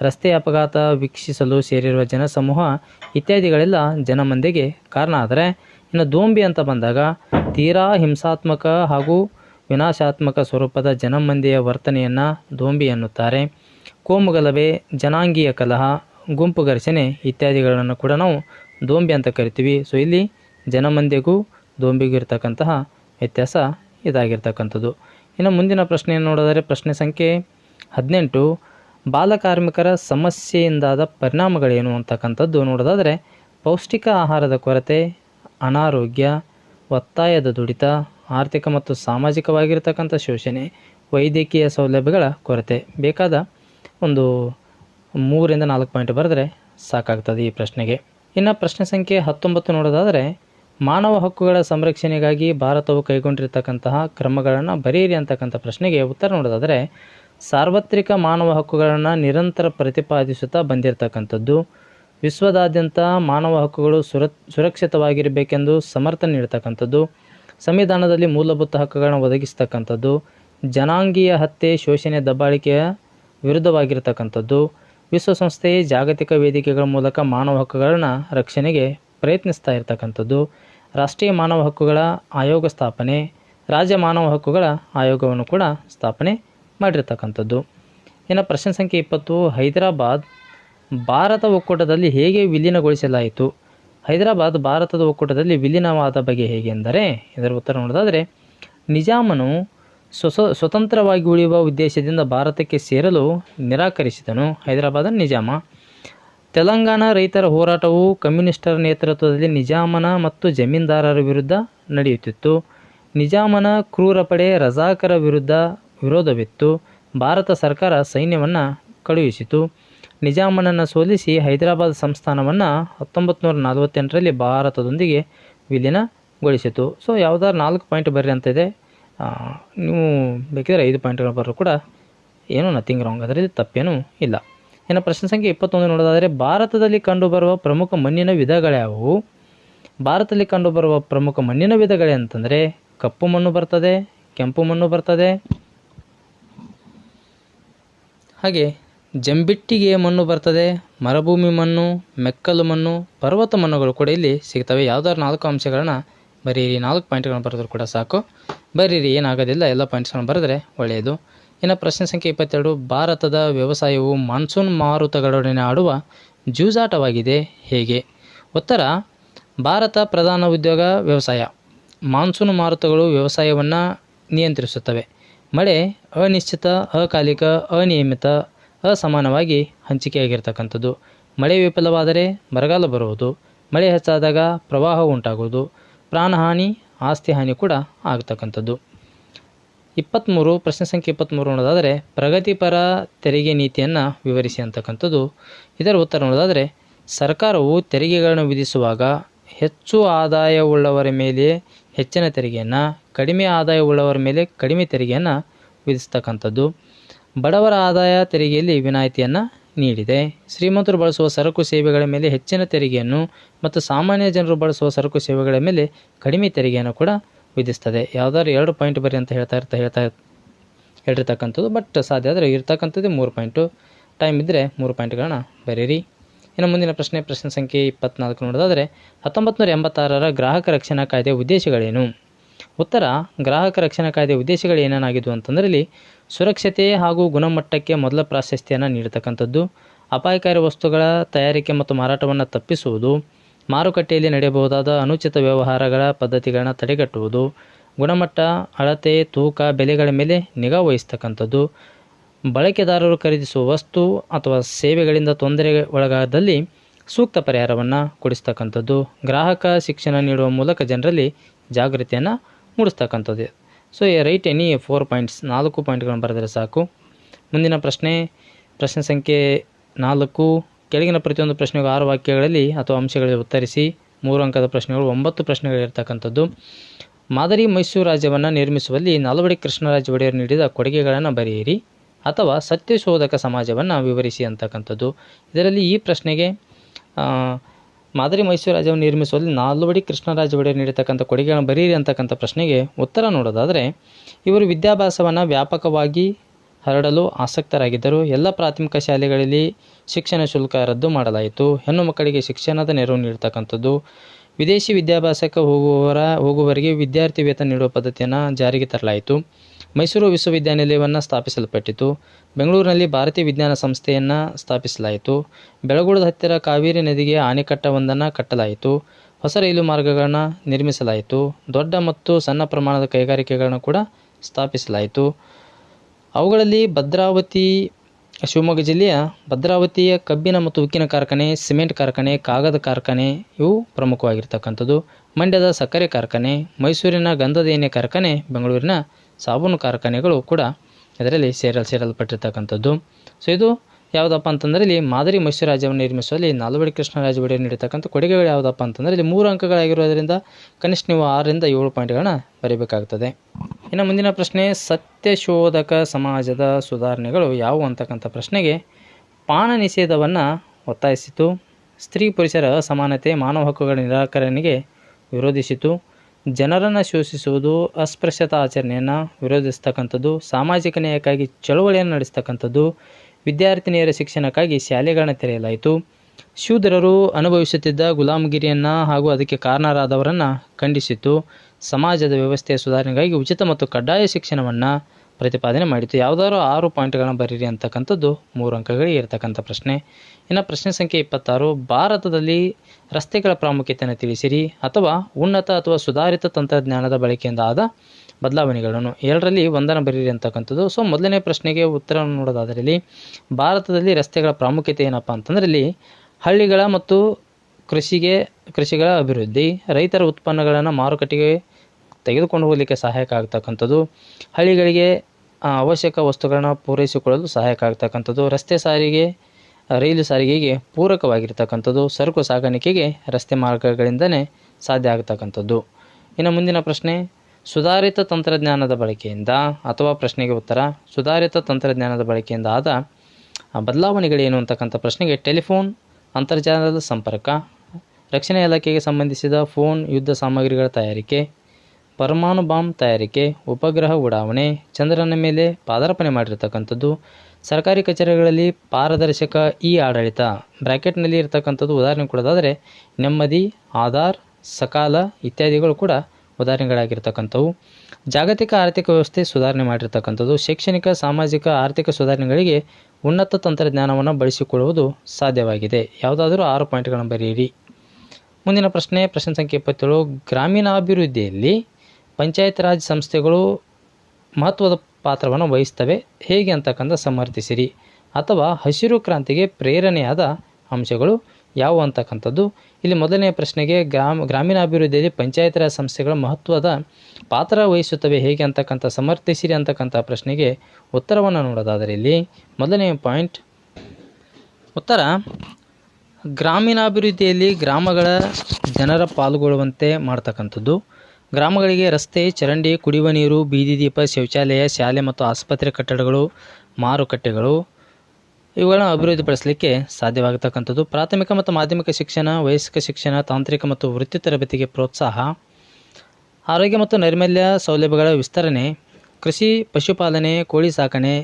ರಸ್ತೆ ಅಪಘಾತ ವೀಕ್ಷಿಸಲು ಸೇರಿರುವ ಜನಸಮೂಹ ಇತ್ಯಾದಿಗಳೆಲ್ಲ ಜನಮಂದಿಗೆ ಕಾರಣ. ಆದರೆ, ಇನ್ನು ದೋಂಬಿ ಅಂತ ಬಂದಾಗ ತೀರಾ ಹಿಂಸಾತ್ಮಕ ಹಾಗೂ ವಿನಾಶಾತ್ಮಕ ಸ್ವರೂಪದ ಜನಮಂದಿಯ ವರ್ತನೆಯನ್ನು ದೋಂಬಿ ಎನ್ನುತ್ತಾರೆ. ಕೋಮುಗಲಭೆ, ಜನಾಂಗೀಯ ಕಲಹ, ಗುಂಪು ಘರ್ಷಣೆ ಇತ್ಯಾದಿಗಳನ್ನು ಕೂಡ ನಾವು ದೋಂಬಿ ಅಂತ ಕರಿತೀವಿ. ಸೊ ಇಲ್ಲಿ ಜನಮಂದಿಗೂ ದೋಂಬಿಗೂ ಇರತಕ್ಕಂತಹ ವ್ಯತ್ಯಾಸ ಇದಾಗಿರ್ತಕ್ಕಂಥದ್ದು. ಇನ್ನು ಮುಂದಿನ ಪ್ರಶ್ನೆಯನ್ನು ನೋಡಿದರೆ ಪ್ರಶ್ನೆ ಸಂಖ್ಯೆ ಹದಿನೆಂಟು. ಬಾಲಕಾರ್ಮಿಕರ ಸಮಸ್ಯೆಯಿಂದಾದ ಪರಿಣಾಮಗಳೇನು ಅಂತಕ್ಕಂಥದ್ದು ನೋಡೋದಾದರೆ ಪೌಷ್ಟಿಕ ಆಹಾರದ ಕೊರತೆ, ಅನಾರೋಗ್ಯ, ಒತ್ತಾಯದ ದುಡಿತ, ಆರ್ಥಿಕ ಮತ್ತು ಸಾಮಾಜಿಕವಾಗಿರತಕ್ಕಂಥ ಶೋಷಣೆ, ವೈದ್ಯಕೀಯ ಸೌಲಭ್ಯಗಳ ಕೊರತೆ. ಬೇಕಾದ ಒಂದು ಮೂರಿಂದ ನಾಲ್ಕು ಪಾಯಿಂಟ್ ಬರೆದ್ರೆ ಸಾಕಾಗ್ತದೆ ಈ ಪ್ರಶ್ನೆಗೆ. ಇನ್ನು ಪ್ರಶ್ನೆ ಸಂಖ್ಯೆ ಹತ್ತೊಂಬತ್ತು ನೋಡೋದಾದರೆ ಮಾನವ ಹಕ್ಕುಗಳ ಸಂರಕ್ಷಣೆಗಾಗಿ ಭಾರತವು ಕೈಗೊಂಡಿರ್ತಕ್ಕಂತಹ ಕ್ರಮಗಳನ್ನು ಬರೆಯಿರಿ ಅಂತಕ್ಕಂಥ ಪ್ರಶ್ನೆಗೆ ಉತ್ತರ ನೋಡೋದಾದರೆ, ಸಾರ್ವತ್ರಿಕ ಮಾನವ ಹಕ್ಕುಗಳನ್ನು ನಿರಂತರ ಪ್ರತಿಪಾದಿಸುತ್ತಾ ಬಂದಿರತಕ್ಕಂಥದ್ದು, ವಿಶ್ವದಾದ್ಯಂತ ಮಾನವ ಹಕ್ಕುಗಳು ಸುರ, ಸುರಕ್ಷಿತವಾಗಿರಬೇಕೆಂದು ಸಮರ್ಥನೆ ನೀಡತಕ್ಕಂಥದ್ದು, ಸಂವಿಧಾನದಲ್ಲಿ ಮೂಲಭೂತ ಹಕ್ಕುಗಳನ್ನು ಒದಗಿಸ್ತಕ್ಕಂಥದ್ದು, ಜನಾಂಗೀಯ ಹತ್ಯೆ, ಶೋಷಣೆ, ದಬ್ಬಾಳಿಕೆಯ ವಿರುದ್ಧವಾಗಿರ್ತಕ್ಕಂಥದ್ದು, ವಿಶ್ವಸಂಸ್ಥೆ ಜಾಗತಿಕ ವೇದಿಕೆಗಳ ಮೂಲಕ ಮಾನವ ಹಕ್ಕುಗಳನ್ನು ರಕ್ಷಣೆಗೆ ಪ್ರಯತ್ನಿಸ್ತಾ ಇರತಕ್ಕಂಥದ್ದು ರಾಷ್ಟ್ರೀಯ ಮಾನವ ಹಕ್ಕುಗಳ ಆಯೋಗ ಸ್ಥಾಪನೆ, ರಾಜ್ಯ ಮಾನವ ಹಕ್ಕುಗಳ ಆಯೋಗವನ್ನು ಕೂಡ ಸ್ಥಾಪನೆ ಮಾಡಿರ್ತಕ್ಕಂಥದ್ದು. ಇನ್ನು ಪ್ರಶ್ನೆ ಸಂಖ್ಯೆ ಇಪ್ಪತ್ತು, ಹೈದರಾಬಾದ್, ಭಾರತ ಒಕ್ಕೂಟದಲ್ಲಿ ಹೇಗೆ ವಿಲೀನಗೊಳಿಸಲಾಯಿತು? ಹೈದರಾಬಾದ್ ಭಾರತದ ಒಕ್ಕೂಟದಲ್ಲಿ ವಿಲೀನವಾದ ಬಗೆ ಹೇಗೆ ಎಂದರೆ, ಇದರ ಉತ್ತರ ನೋಡೋದಾದರೆ, ನಿಜಾಮನು ಸ್ವಸ, ಸ್ವತಂತ್ರವಾಗಿ ಉಳಿಯುವ ಉದ್ದೇಶದಿಂದ ಭಾರತಕ್ಕೆ ಸೇರಲು ನಿರಾಕರಿಸಿದನು ಹೈದರಾಬಾದ್ ನಿಜಾಮ. ತೆಲಂಗಾಣ ರೈತರ ಹೋರಾಟವು ಕಮ್ಯುನಿಸ್ಟರ ನೇತೃತ್ವದಲ್ಲಿ ನಿಜಾಮನ ಮತ್ತು ಜಮೀನ್ದಾರರ ವಿರುದ್ಧ ನಡೆಯುತ್ತಿತ್ತು. ನಿಜಾಮನ ಕ್ರೂರ ಪಡೆ ರಜಾಕರ ವಿರುದ್ಧ ವಿರೋಧವಿತ್ತು. ಭಾರತ ಸರ್ಕಾರ ಸೈನ್ಯವನ್ನು ಕಳುಹಿಸಿತು. ನಿಜಾಮನನ್ನು ಸೋಲಿಸಿ ಹೈದರಾಬಾದ್ ಸಂಸ್ಥಾನವನ್ನು ಹತ್ತೊಂಬತ್ತು ನೂರ ನಲವತ್ತೆಂಟರಲ್ಲಿ ಭಾರತದೊಂದಿಗೆ ವಿಲೀನಗೊಳಿಸಿತು. ಸೊ, ಯಾವುದಾದ್ರು ನಾಲ್ಕು ಪಾಯಿಂಟ್ ಬರ್ರಿ ಅಂತ ಇದೆ. ನೀವು ಬೇಕಿದ್ರೆ ಐದು ಪಾಯಿಂಟ್ಗಳು ಬರೋ ಕೂಡ. ಏನೂ ನಥಿಂಗ್ ರಾಂಗ್ ಅದರಲ್ಲಿ ತಪ್ಪೇನೂ ಇಲ್ಲ. ಇನ್ನು ಪ್ರಶ್ನೆ ಸಂಖ್ಯೆ ಇಪ್ಪತ್ತೊಂದು ನೋಡೋದಾದರೆ, ಭಾರತದಲ್ಲಿ ಕಂಡುಬರುವ ಪ್ರಮುಖ ಮಣ್ಣಿನ ವಿಧಗಳ್ಯಾವುವು ಭಾರತದಲ್ಲಿ ಕಂಡುಬರುವ ಪ್ರಮುಖ ಮಣ್ಣಿನ ವಿಧಗಳೇ ಅಂತಂದರೆ, ಕಪ್ಪು ಮಣ್ಣು ಬರ್ತದೆ, ಕೆಂಪು ಮಣ್ಣು ಬರ್ತದೆ. ಹಾಗೆ ಜಂಬಿಟ್ಟಿಗೆ ಮಣ್ಣು ಬರ್ತದೆ, ಮರಭೂಮಿ ಮಣ್ಣು, ಮೆಕ್ಕಲು ಮಣ್ಣು, ಪರ್ವತ ಮಣ್ಣುಗಳು ಕೂಡ ಇಲ್ಲಿ ಸಿಗ್ತವೆ. ಯಾವುದಾದ್ರು ನಾಲ್ಕು ಅಂಶಗಳನ್ನು ಬರೀರಿ. ನಾಲ್ಕು ಪಾಯಿಂಟ್ಗಳನ್ನ ಬರೆದ್ರು ಕೂಡ ಸಾಕು. ಬರೀರಿ, ಏನಾಗೋದಿಲ್ಲ. ಎಲ್ಲ ಪಾಯಿಂಟ್ಸ್ಗಳನ್ನ ಬರೆದ್ರೆ ಒಳ್ಳೆಯದು. ಇನ್ನು ಪ್ರಶ್ನೆ ಸಂಖ್ಯೆ ಇಪ್ಪತ್ತೆರಡು, ಭಾರತದ ವ್ಯವಸಾಯವು ಮಾನ್ಸೂನ್ ಮಾರುತಗಳೊಡನೆ ಆಡುವ ಜೂಜಾಟವಾಗಿದೆ, ಹೇಗೆ? ಉತ್ತರ, ಭಾರತ ಪ್ರಧಾನ ಉದ್ಯೋಗ ವ್ಯವಸಾಯ. ಮಾನ್ಸೂನ್ ಮಾರುತಗಳು ವ್ಯವಸಾಯವನ್ನು ನಿಯಂತ್ರಿಸುತ್ತವೆ. ಮಳೆ, ಅನಿಶ್ಚಿತ, ಅಕಾಲಿಕ, ಅನಿಯಮಿತ, ಅಸಮಾನವಾಗಿ ಹಂಚಿಕೆಯಾಗಿರ್ತಕ್ಕಂಥದ್ದು. ಮಳೆ ವಿಫಲವಾದರೆ ಬರಗಾಲ ಬರುವುದು. ಮಳೆ ಹೆಚ್ಚಾದಾಗ ಪ್ರವಾಹ ಉಂಟಾಗುವುದು. ಪ್ರಾಣಹಾನಿ ಆಸ್ತಿ ಹಾನಿ ಕೂಡ ಆಗ್ತಕ್ಕಂಥದ್ದು. ಇಪ್ಪತ್ತ್ಮೂರು ಪ್ರಶ್ನೆ ಸಂಖ್ಯೆ ಇಪ್ಪತ್ತ್ಮೂರು ನೋಡೋದಾದರೆ ಪ್ರಗತಿಪರ ತೆರಿಗೆ ನೀತಿಯನ್ನು ವಿವರಿಸಿ ಅಂತಕ್ಕಂಥದ್ದು. ಇದರ ಉತ್ತರ ನೋಡೋದಾದರೆ ಸರ್ಕಾರವು ತೆರಿಗೆಗಳನ್ನು ವಿಧಿಸುವಾಗ ಹೆಚ್ಚು ಆದಾಯವುಳ್ಳವರ ಮೇಲೆ ಹೆಚ್ಚಿನ ತೆರಿಗೆಯನ್ನು, ಕಡಿಮೆ ಆದಾಯವುಳ್ಳವರ ಮೇಲೆ ಕಡಿಮೆ ತೆರಿಗೆಯನ್ನು ವಿಧಿಸ್ತಕ್ಕಂಥದ್ದು. ಬಡವರ ಆದಾಯ ತೆರಿಗೆಯಲ್ಲಿ ವಿನಾಯಿತಿಯನ್ನು ನೀಡಿದೆ. ಶ್ರೀಮಂತರು ಬಳಸುವ ಸರಕು ಸೇವೆಗಳ ಮೇಲೆ ಹೆಚ್ಚಿನ ತೆರಿಗೆಯನ್ನು ಮತ್ತು ಸಾಮಾನ್ಯ ಜನರು ಬಳಸುವ ಸರಕು ಸೇವೆಗಳ ಮೇಲೆ ಕಡಿಮೆ ತೆರಿಗೆಯನ್ನು ಕೂಡ ವಿಧಿಸ್ತದೆ. ಯಾವುದಾದ್ರು ಎರಡು ಪಾಯಿಂಟ್ ಬರಿ ಅಂತ ಹೇಳ್ತಾ ಇರ್ತಾ ಹೇಳ್ತಾ ಹೇಳಿರ್ತಕ್ಕಂಥದ್ದು ಬಟ್ ಸಾಧ್ಯ ಆದರೆ ಇರ್ತಕ್ಕಂಥದ್ದು ಮೂರು ಪಾಯಿಂಟು ಟೈಮ್ ಇದ್ದರೆ ಮೂರು ಪಾಯಿಂಟ್ಗಳನ್ನ ಬರೀರಿ. ಇನ್ನು ಮುಂದಿನ ಪ್ರಶ್ನೆ ಪ್ರಶ್ನೆ ಸಂಖ್ಯೆ ಇಪ್ಪತ್ನಾಲ್ಕು ನೋಡೋದಾದರೆ ಹತ್ತೊಂಬತ್ತು ನೂರ ಎಂಬತ್ತಾರರ ಗ್ರಾಹಕ ರಕ್ಷಣಾ ಕಾಯ್ದೆಯ ಉದ್ದೇಶಗಳೇನು? ಉತ್ತರ, ಗ್ರಾಹಕ ರಕ್ಷಣಾ ಕಾಯ್ದೆಯ ಉದ್ದೇಶಗಳು ಏನೇನಾಗಿದ್ವು ಅಂತಂದರೆ ಸುರಕ್ಷತೆ ಹಾಗೂ ಗುಣಮಟ್ಟಕ್ಕೆ ಮೊದಲ ಪ್ರಾಶಸ್ತ್ಯನ ನೀಡತಕ್ಕಂಥದ್ದು, ಅಪಾಯಕಾರಿ ವಸ್ತುಗಳ ತಯಾರಿಕೆ ಮತ್ತು ಮಾರಾಟವನ್ನು ತಪ್ಪಿಸುವುದು ಮಾರುಕಟ್ಟೆಯಲ್ಲಿ ನಡೆಯಬಹುದಾದ ಅನುಚಿತ ವ್ಯವಹಾರಗಳ ಪದ್ಧತಿಗಳನ್ನು ತಡೆಗಟ್ಟುವುದು, ಗುಣಮಟ್ಟ, ಅಳತೆ, ತೂಕ, ಬೆಲೆಗಳ ಮೇಲೆ ನಿಗಾ ವಹಿಸ್ತಕ್ಕಂಥದ್ದು. ಬಳಕೆದಾರರು ಖರೀದಿಸುವ ವಸ್ತು ಅಥವಾ ಸೇವೆಗಳಿಂದ ತೊಂದರೆ ಒಳಗಾದಲ್ಲಿ ಸೂಕ್ತ ಪರಿಹಾರವನ್ನು ಕೊಡಿಸ್ತಕ್ಕಂಥದ್ದು. ಗ್ರಾಹಕ ಶಿಕ್ಷಣ ನೀಡುವ ಮೂಲಕ ಜನರಲ್ಲಿ ಜಾಗೃತಿಯನ್ನು ಮೂಡಿಸ್ತಕ್ಕಂಥದ್ದು. So right any four points ನಾಲ್ಕು ಪಾಯಿಂಟ್ಗಳನ್ನು ಬರೆದರೆ ಸಾಕು. ಮುಂದಿನ ಪ್ರಶ್ನೆ ಪ್ರಶ್ನೆ ಸಂಖ್ಯೆ ನಾಲ್ಕು. ಕೆಳಗಿನ ಪ್ರತಿಯೊಂದು ಪ್ರಶ್ನೆಗೂ ಆರು ವಾಕ್ಯಗಳಲ್ಲಿ ಅಥವಾ ಅಂಶಗಳಲ್ಲಿ ಉತ್ತರಿಸಿ ಮೂರು ಅಂಕದ ಪ್ರಶ್ನೆಗಳು, ಒಂಬತ್ತು ಪ್ರಶ್ನೆಗಳಿರ್ತಕ್ಕಂಥದ್ದು. ಮಾದರಿ ಮೈಸೂರು ರಾಜ್ಯವನ್ನು ನಿರ್ಮಿಸುವಲ್ಲಿ ನಾಲ್ವಡಿ ಕೃಷ್ಣರಾಜ ಒಡೆಯರು ನೀಡಿದ ಕೊಡುಗೆಗಳನ್ನು ಬರೆಯಿರಿ ಅಥವಾ ಸತ್ಯಶೋಧಕ ಸಮಾಜವನ್ನು ವಿವರಿಸಿ ಅಂತಕ್ಕಂಥದ್ದು. ಇದರಲ್ಲಿ ಈ ಪ್ರಶ್ನೆಗೆ ಮಾದರಿ ಮೈಸೂರು ರಾಜ್ಯವನ್ನು ನಿರ್ಮಿಸುವಲ್ಲಿ ನಾಲ್ವಡಿ ಕೃಷ್ಣರಾಜ ಒಡೆಯರು ನೀಡಿರ್ತಕ್ಕಂಥ ಕೊಡುಗೆಗಳನ್ನು ಬರೆಯಿರಿ ಅಂತಕ್ಕಂಥ ಪ್ರಶ್ನೆಗೆ ಉತ್ತರ ನೋಡೋದಾದರೆ, ಇವರು ವಿದ್ಯಾಭ್ಯಾಸವನ್ನು ವ್ಯಾಪಕವಾಗಿ ಹರಡಲು ಆಸಕ್ತರಾಗಿದ್ದರು. ಎಲ್ಲ ಪ್ರಾಥಮಿಕ ಶಾಲೆಗಳಲ್ಲಿ ಶಿಕ್ಷಣ ಶುಲ್ಕ ರದ್ದು ಮಾಡಲಾಯಿತು. ಹೆಣ್ಣು ಮಕ್ಕಳಿಗೆ ಶಿಕ್ಷಣದ ನೆರವು ನೀಡತಕ್ಕಂಥದ್ದು. ವಿದೇಶಿ ವಿದ್ಯಾಭ್ಯಾಸಕ್ಕೆ ಹೋಗುವವರ, ಹೋಗುವವರಿಗೆ ವಿದ್ಯಾರ್ಥಿ ವೇತನ ನೀಡುವ ಪದ್ಧತಿಯನ್ನು ಜಾರಿಗೆ ತರಲಾಯಿತು. ಮೈಸೂರು ವಿಶ್ವವಿದ್ಯಾನಿಲಯವನ್ನು ಸ್ಥಾಪಿಸಲ್ಪಟ್ಟಿತು. ಬೆಂಗಳೂರಿನಲ್ಲಿ ಭಾರತೀಯ ವಿಜ್ಞಾನ ಸಂಸ್ಥೆಯನ್ನು ಸ್ಥಾಪಿಸಲಾಯಿತು. ಬೆಳಗುಳದ ಹತ್ತಿರ ಕಾವೇರಿ ನದಿಗೆ ಆಣೆಕಟ್ಟವೊಂದನ್ನು ಕಟ್ಟಲಾಯಿತು. ಹೊಸ ರೈಲು ಮಾರ್ಗಗಳನ್ನು ನಿರ್ಮಿಸಲಾಯಿತು. ದೊಡ್ಡ ಮತ್ತು ಸಣ್ಣ ಪ್ರಮಾಣದ ಕೈಗಾರಿಕೆಗಳನ್ನು ಕೂಡ ಸ್ಥಾಪಿಸಲಾಯಿತು. ಅವುಗಳಲ್ಲಿ ಭದ್ರಾವತಿ, ಶಿವಮೊಗ್ಗ ಜಿಲ್ಲೆಯ ಭದ್ರಾವತಿಯ ಕಬ್ಬಿನ ಮತ್ತು ಉಕ್ಕಿನ ಕಾರ್ಖಾನೆ, ಸಿಮೆಂಟ್ ಕಾರ್ಖಾನೆ, ಕಾಗದ ಕಾರ್ಖಾನೆ ಇವು ಪ್ರಮುಖವಾಗಿರ್ತಕ್ಕಂಥದ್ದು. ಮಂಡ್ಯದ ಸಕ್ಕರೆ ಕಾರ್ಖಾನೆ, ಮೈಸೂರಿನ ಗಂಧದ ಎಣ್ಣೆ ಕಾರ್ಖಾನೆ, ಬೆಂಗಳೂರಿನ ಸಾಬೂನು ಕಾರ್ಖಾನೆಗಳು ಕೂಡ ಇದರಲ್ಲಿ ಸೇರಲ್, ಸೇರಲ್ಪಟ್ಟಿರ್ತಕ್ಕಂಥದ್ದು. ಸೊ ಇದು ಯಾವುದಪ್ಪ ಅಂತಂದರೆ ಇಲ್ಲಿ ಮಾದರಿ ಮೈಸೂರು ರಾಜ್ಯವನ್ನು ನಿರ್ಮಿಸುವಲ್ಲಿ ನಾಲ್ವಡಿ ಕೃಷ್ಣರಾಜ ಒಡೆಯರ್ ನೀಡಿರ್ತಕ್ಕಂಥ ಕೊಡುಗೆಗಳು ಯಾವುದಪ್ಪ ಅಂತಂದರೆ ಇಲ್ಲಿ ಮೂರು ಅಂಕಗಳಾಗಿರೋದ್ರಿಂದ ಕನಿಷ್ಠ ನೀವು ಆರರಿಂದ ಏಳು ಪಾಯಿಂಟ್ಗಳನ್ನ ಬರೀಬೇಕಾಗ್ತದೆ. ಇನ್ನು ಮುಂದಿನ ಪ್ರಶ್ನೆ, ಸತ್ಯಶೋಧಕ ಸಮಾಜದ ಸುಧಾರಣೆಗಳು ಯಾವುವು ಅಂತಕ್ಕಂಥ ಪ್ರಶ್ನೆಗೆ ಪಾನ ನಿಷೇಧವನ್ನು ಒತ್ತಾಯಿಸಿತು. ಸ್ತ್ರೀ ಪುರುಷರ ಅಸಮಾನತೆ, ಮಾನವ ಹಕ್ಕುಗಳ ನಿರಾಕರಣೆಗೆ ವಿರೋಧಿಸಿತು. ಜನರನ್ನು ಶೋಷಿಸುವುದು, ಅಸ್ಪೃಶ್ಯತಾ ಆಚರಣೆಯನ್ನು ವಿರೋಧಿಸ್ತಕ್ಕಂಥದ್ದು, ಸಾಮಾಜಿಕ ನ್ಯಾಯಕ್ಕಾಗಿ ಚಳುವಳಿಯನ್ನು ನಡೆಸ್ತಕ್ಕಂಥದ್ದು ವಿದ್ಯಾರ್ಥಿನಿಯರ ಶಿಕ್ಷಣಕ್ಕಾಗಿ ಶಾಲೆಗಳನ್ನು ತೆರೆಯಲಾಯಿತು. ಶೂದ್ರರು ಅನುಭವಿಸುತ್ತಿದ್ದ ಗುಲಾಮಗಿರಿಯನ್ನು ಹಾಗೂ ಅದಕ್ಕೆ ಕಾರಣರಾದವರನ್ನು ಖಂಡಿಸಿತು ಸಮಾಜದ ವ್ಯವಸ್ಥೆಯ ಸುಧಾರಣೆಗಾಗಿ ಉಚಿತ ಮತ್ತು ಕಡ್ಡಾಯ ಶಿಕ್ಷಣವನ್ನು ಪ್ರತಿಪಾದನೆ ಮಾಡಿತು ಯಾವುದಾದ್ರು ಆರು ಪಾಯಿಂಟ್ಗಳನ್ನು ಬರೀರಿ ಅಂತಕ್ಕಂಥದ್ದು ಮೂರು ಅಂಕಗಳಿಗೆ ಇರತಕ್ಕಂಥ ಪ್ರಶ್ನೆ. ಇನ್ನು ಪ್ರಶ್ನೆ ಸಂಖ್ಯೆ ಇಪ್ಪತ್ತಾರು, ಭಾರತದಲ್ಲಿ ರಸ್ತೆಗಳ ಪ್ರಾಮುಖ್ಯತೆಯನ್ನು ತಿಳಿಸಿರಿ ಅಥವಾ ಉನ್ನತ ಅಥವಾ ಸುಧಾರಿತ ತಂತ್ರಜ್ಞಾನದ ಬಳಕೆಯಿಂದ ಆದ ಬದಲಾವಣೆಗಳನ್ನು. ಎರಡರಲ್ಲಿ ಒಂದನ್ನು ಬರೀರಿ ಅಂತಕ್ಕಂಥದ್ದು. ಸೊ, ಮೊದಲನೇ ಪ್ರಶ್ನೆಗೆ ಉತ್ತರವನ್ನು ನೋಡೋದಾದರೆ ಇಲ್ಲಿ ಭಾರತದಲ್ಲಿ ರಸ್ತೆಗಳ ಪ್ರಾಮುಖ್ಯತೆ ಏನಪ್ಪ ಅಂತಂದ್ರೆ ಇಲ್ಲಿ ಹಳ್ಳಿಗಳ ಮತ್ತು ಕೃಷಿಗೆ, ಕೃಷಿಗಳ ಅಭಿವೃದ್ಧಿ, ರೈತರ ಉತ್ಪನ್ನಗಳನ್ನು ಮಾರುಕಟ್ಟೆಗೆ ತೆಗೆದುಕೊಂಡು ಹೋಗಲಿಕ್ಕೆ ಸಹಾಯಕ ಆಗ್ತಕ್ಕಂಥದ್ದು, ಹಳ್ಳಿಗಳಿಗೆ ಅವಶ್ಯಕ ವಸ್ತುಗಳನ್ನು ಪೂರೈಸಿಕೊಳ್ಳಲು ಸಹಾಯಕ ಆಗ್ತಕ್ಕಂಥದ್ದು, ರಸ್ತೆ ಸಾರಿಗೆ, ರೈಲು ಸಾರಿಗೆಗೆ ಪೂರಕವಾಗಿರ್ತಕ್ಕಂಥದ್ದು, ಸರಕು ಸಾಗಾಣಿಕೆಗೆ ರಸ್ತೆ ಮಾರ್ಗಗಳಿಂದನೇ ಸಾಧ್ಯ ಆಗ್ತಕ್ಕಂಥದ್ದು. ಇನ್ನು ಮುಂದಿನ ಪ್ರಶ್ನೆ ಸುಧಾರಿತ ತಂತ್ರಜ್ಞಾನದ ಬಳಕೆಯಿಂದ ಅಥವಾ ಪ್ರಶ್ನೆಗೆ ಉತ್ತರ, ಸುಧಾರಿತ ತಂತ್ರಜ್ಞಾನದ ಬಳಕೆಯಿಂದ ಆದ ಬದಲಾವಣೆಗಳೇನು ಅಂತಕ್ಕಂಥ ಪ್ರಶ್ನೆಗೆ ಟೆಲಿಫೋನ್, ಅಂತರ್ಜಾಲದ ಸಂಪರ್ಕ, ರಕ್ಷಣಾ ಇಲಾಖೆಗೆ ಸಂಬಂಧಿಸಿದ ಫೋನ್ ಯುದ್ಧ ಸಾಮಗ್ರಿಗಳ ತಯಾರಿಕೆ, ಪರಮಾಣು ಬಾಂಬ್ ತಯಾರಿಕೆ, ಉಪಗ್ರಹ ಉಡಾವಣೆ, ಚಂದ್ರನ ಮೇಲೆ ಪಾದಾರ್ಪಣೆ ಮಾಡಿರ್ತಕ್ಕಂಥದ್ದು, ಸರ್ಕಾರಿ ಕಚೇರಿಗಳಲ್ಲಿ ಪಾರದರ್ಶಕ ಇ ಆಡಳಿತ ಬ್ರ್ಯಾಕೆಟ್ನಲ್ಲಿ ಇರತಕ್ಕಂಥದ್ದು ಉದಾಹರಣೆ ಕೊಡೋದಾದರೆ, ನೆಮ್ಮದಿ, ಆಧಾರ್, ಸಕಾಲ ಇತ್ಯಾದಿಗಳು ಕೂಡ ಉದಾಹರಣೆಗಳಾಗಿರ್ತಕ್ಕಂಥವು. ಜಾಗತಿಕ ಆರ್ಥಿಕ ವ್ಯವಸ್ಥೆ ಸುಧಾರಣೆ ಮಾಡಿರ್ತಕ್ಕಂಥದ್ದು. ಶೈಕ್ಷಣಿಕ, ಸಾಮಾಜಿಕ, ಆರ್ಥಿಕ ಸುಧಾರಣೆಗಳಿಗೆ ಉನ್ನತ ತಂತ್ರಜ್ಞಾನವನ್ನು ಬಳಸಿಕೊಳ್ಳುವುದು ಸಾಧ್ಯವಾಗಿದೆ. ಯಾವುದಾದರೂ ಆರು ಪಾಯಿಂಟ್ಗಳನ್ನು ಬರೆಯಿರಿ. ಮುಂದಿನ ಪ್ರಶ್ನೆ ಪ್ರಶ್ನೆ ಸಂಖ್ಯೆ ಇಪ್ಪತ್ತೇಳು. ಗ್ರಾಮೀಣಾಭಿವೃದ್ಧಿಯಲ್ಲಿ ಪಂಚಾಯತ್ ರಾಜ್ ಸಂಸ್ಥೆಗಳು ಮಹತ್ವದ ಪಾತ್ರವನ್ನು ವಹಿಸ್ತವೆ. ಹೇಗೆ ಅಂತಕ್ಕಂಥ ಸಮರ್ಥಿಸಿರಿ. ಅಥವಾ ಹಸಿರು ಕ್ರಾಂತಿಗೆ ಪ್ರೇರಣೆಯಾದ ಅಂಶಗಳು ಯಾವುವು ಅಂತಕ್ಕಂಥದ್ದು. ಇಲ್ಲಿ ಮೊದಲನೆಯ ಪ್ರಶ್ನೆಗೆ ಗ್ರಾಮ, ಗ್ರಾಮೀಣಾಭಿವೃದ್ಧಿಯಲ್ಲಿ ಪಂಚಾಯತ್ ರಾಜ್ ಸಂಸ್ಥೆಗಳ ಮಹತ್ವದ ಪಾತ್ರ ವಹಿಸುತ್ತವೆ ಹೇಗೆ ಅಂತಕ್ಕಂಥ ಸಮರ್ಥಿಸಿರಿ ಅಂತಕ್ಕಂಥ ಪ್ರಶ್ನೆಗೆ ಉತ್ತರವನ್ನು ನೋಡೋದಾದರೆ ಇಲ್ಲಿ ಮೊದಲನೆಯ ಪಾಯಿಂಟ್. ಉತ್ತರ, ಗ್ರಾಮೀಣಾಭಿವೃದ್ಧಿಯಲ್ಲಿ ಗ್ರಾಮಗಳ ಜನರ ಪಾಲ್ಗೊಳ್ಳುವಂತೆ ಮಾಡ್ತಕ್ಕಂಥದ್ದು. ಗ್ರಾಮಗಳಿಗೆ ರಸ್ತೆ, ಚರಂಡಿ, ಕುಡಿಯುವ ನೀರು, ಬೀದಿ ದೀಪ, ಶೌಚಾಲಯ, ಶಾಲೆ ಮತ್ತು ಆಸ್ಪತ್ರೆ ಕಟ್ಟಡಗಳು, ಮಾರುಕಟ್ಟೆಗಳು ಇವುಗಳನ್ನ ಅಭಿವೃದ್ಧಿಪಡಿಸಲಿಕ್ಕೆ ಸಾಧ್ಯವಾಗತಕ್ಕಂಥದ್ದು. ಪ್ರಾಥಮಿಕ ಮತ್ತು ಮಾಧ್ಯಮಿಕ ಶಿಕ್ಷಣ, ವಯಸ್ಕ ಶಿಕ್ಷಣ, ತಾಂತ್ರಿಕ ಮತ್ತು ವೃತ್ತಿ ತರಬೇತಿಗೆ ಪ್ರೋತ್ಸಾಹ, ಆರೋಗ್ಯ ಮತ್ತು ನೈರ್ಮಲ್ಯ ಸೌಲಭ್ಯಗಳ ವಿಸ್ತರಣೆ, ಕೃಷಿ, ಪಶುಪಾಲನೆ, ಕೋಳಿ ಸಾಕಣೆ,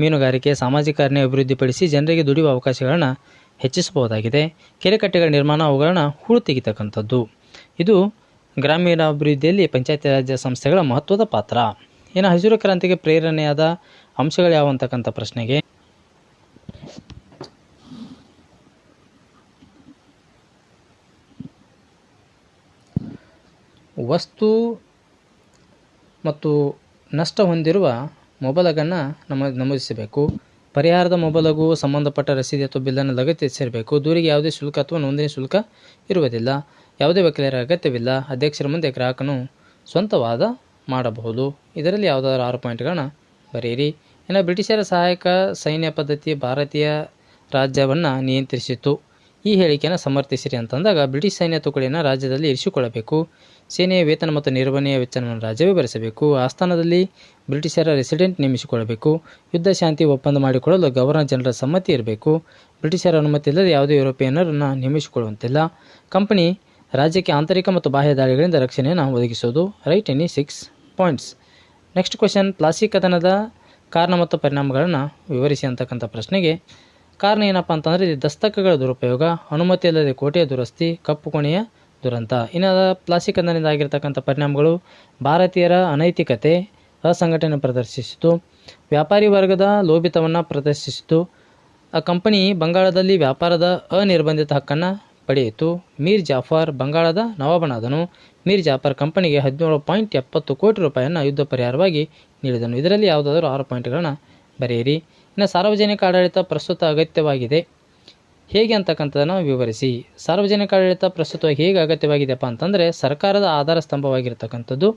ಮೀನುಗಾರಿಕೆ, ಸಾಮಾಜಿಕ ಅರಣ್ಯ ಅಭಿವೃದ್ಧಿಪಡಿಸಿ ಜನರಿಗೆ ದುಡಿಯುವ ಅವಕಾಶಗಳನ್ನು ಹೆಚ್ಚಿಸಬಹುದಾಗಿದೆ. ಕೆರೆಕಟ್ಟೆಗಳ ನಿರ್ಮಾಣ, ಅವುಗಳನ್ನು ಹೂಳು ತೆಗಿತಕ್ಕಂಥದ್ದು. ಇದು ಗ್ರಾಮೀಣಾಭಿವೃದ್ಧಿಯಲ್ಲಿ ಪಂಚಾಯತ್ ರಾಜ್ಯ ಸಂಸ್ಥೆಗಳ ಮಹತ್ವದ ಪಾತ್ರ. ಇನ್ನು ಹಸಿರು ಕ್ರಾಂತಿಗೆ ಪ್ರೇರಣೆಯಾದ ಅಂಶಗಳು ಯಾವ ಅಂತಕ್ಕಂಥ ಪ್ರಶ್ನೆಗೆ ವಸ್ತು ಮತ್ತು ನಷ್ಟ ಹೊಂದಿರುವ ಮೊಬಲಗನ್ನು ನಮ ನಮೂದಿಸಬೇಕು. ಪರಿಹಾರದ ಮೊಬಲಗೂ ಸಂಬಂಧಪಟ್ಟ ರಸೀದಿ ಅಥವಾ ಬಿಲ್ಲನ್ನು ಲಗತ್ತಿಸಿರಬೇಕು ದೂರಿಗೆ ಯಾವುದೇ ಶುಲ್ಕ ಅಥವಾ ನೋಂದಣಿ ಶುಲ್ಕ ಇರುವುದಿಲ್ಲ. ಯಾವುದೇ ವಕೀಲರ ಅಗತ್ಯವಿಲ್ಲ. ಅಧ್ಯಕ್ಷರ ಮುಂದೆ ಗ್ರಾಹಕನು ಸ್ವಂತವಾದ ಮಾಡಬಹುದು. ಇದರಲ್ಲಿ ಯಾವುದಾದ್ರು ಆರು ಪಾಯಿಂಟ್ಗಳನ್ನ ಬರೆಯಿರಿ. ಇನ್ನು ಬ್ರಿಟಿಷರ ಸಹಾಯಕ ಸೈನ್ಯ ಪದ್ಧತಿ ಭಾರತೀಯ ರಾಜ್ಯವನ್ನು ನಿಯಂತ್ರಿಸಿತು ಈ ಹೇಳಿಕೆಯನ್ನು ಸಮರ್ಥಿಸಿರಿ ಅಂತಂದಾಗ ಬ್ರಿಟಿಷ್ ಸೈನ್ಯ ತುಕಡಿಯನ್ನು ರಾಜ್ಯದಲ್ಲಿ ಇರಿಸಿಕೊಳ್ಳಬೇಕು. ಸೇನೆಯ ವೇತನ ಮತ್ತು ನಿರ್ವಹಣೆಯ ವೆಚ್ಚವನ್ನು ರಾಜ್ಯವೇ ಭರಿಸಬೇಕು. ಆಸ್ಥಾನದಲ್ಲಿ ಬ್ರಿಟಿಷರ ರೆಸಿಡೆಂಟ್ ನೇಮಿಸಿಕೊಳ್ಳಬೇಕು. ಯುದ್ಧ ಶಾಂತಿ ಒಪ್ಪಂದ ಮಾಡಿಕೊಳ್ಳಲು ಗವರ್ನರ್ ಜನರಲ್ ಸಮ್ಮತಿ ಇರಬೇಕು. ಬ್ರಿಟಿಷರ ಅನುಮತಿ ಇಲ್ಲದೆ ಯಾವುದೇ ಯುರೋಪಿಯನ್ನರನ್ನು ನೇಮಿಸಿಕೊಳ್ಳುವಂತಿಲ್ಲ. ಕಂಪನಿ ರಾಜ್ಯಕ್ಕೆ ಆಂತರಿಕ ಮತ್ತು ಬಾಹ್ಯ ದಾಳಿಗಳಿಂದ ರಕ್ಷಣೆಯನ್ನು ಒದಗಿಸುವುದು. Right any six points. Next question plastic ಕದನದ ಕಾರಣ ಮತ್ತು ಪರಿಣಾಮಗಳನ್ನು ವಿವರಿಸಿ ಅಂತಕ್ಕಂಥ ಪ್ರಶ್ನೆಗೆ, ಕಾರಣ ಏನಪ್ಪ ಅಂತಂದರೆ ಇದು ದಸ್ತಕಗಳ ದುರುಪಯೋಗ, ಅನುಮತಿ ಇಲ್ಲದೆ ಕೋಟೆಯ ದುರಸ್ತಿ, ಕಪ್ಪು ಕೊನೆಯ ದುರಂತ. ಇನ್ನು ಪ್ಲಾಸ್ಟಿಕ್ ಕದನದಿಂದ ಆಗಿರ್ತಕ್ಕಂಥ ಪರಿಣಾಮಗಳು ಭಾರತೀಯರ ಅನೈತಿಕತೆ, ಅಸಂಘಟನೆ ಪ್ರದರ್ಶಿಸಿತು. ವ್ಯಾಪಾರಿ ವರ್ಗದ ಲೋಭಿತವನ್ನು ಪ್ರದರ್ಶಿಸಿತು. ಆ ಕಂಪನಿ ಬಂಗಾಳದಲ್ಲಿ ವ್ಯಾಪಾರದ ಅನಿರ್ಬಂಧಿತ ಹಕ್ಕನ್ನು ಪಡೆಯಿತು. ಮೀರ್ ಜಾಫರ್ ಬಂಗಾಳದ ನವಾಬನಾದನು. ಮೀರ್ ಜಾಫರ್ ಕಂಪನಿಗೆ ಹದಿನೇಳು ಪಾಯಿಂಟ್ ಎಪ್ಪತ್ತು ಕೋಟಿ ರೂಪಾಯಿಯನ್ನು ಯುದ್ಧ ಪರಿಹಾರವಾಗಿ ನೀಡಿದನು. ಇದರಲ್ಲಿ ಯಾವುದಾದರೂ ಆರು ಪಾಯಿಂಟ್ಗಳನ್ನು ಬರೆಯಿರಿ. ಇನ್ನು ಸಾರ್ವಜನಿಕ ಆಡಳಿತ ಪ್ರಸ್ತುತ ಅಗತ್ಯವಾಗಿದೆ. ಹೇಗೆ ಅಂತಕ್ಕಂಥದ್ದನ್ನು ವಿವರಿಸಿ. ಸಾರ್ವಜನಿಕ ಆಡಳಿತ ಪ್ರಸ್ತುತವಾಗಿ ಹೇಗೆ ಅಗತ್ಯವಾಗಿದೆಯಪ್ಪ ಅಂತಂದರೆ, ಸರ್ಕಾರದ ಆಧಾರ ಸ್ತಂಭವಾಗಿರ್ತಕ್ಕಂಥದ್ದು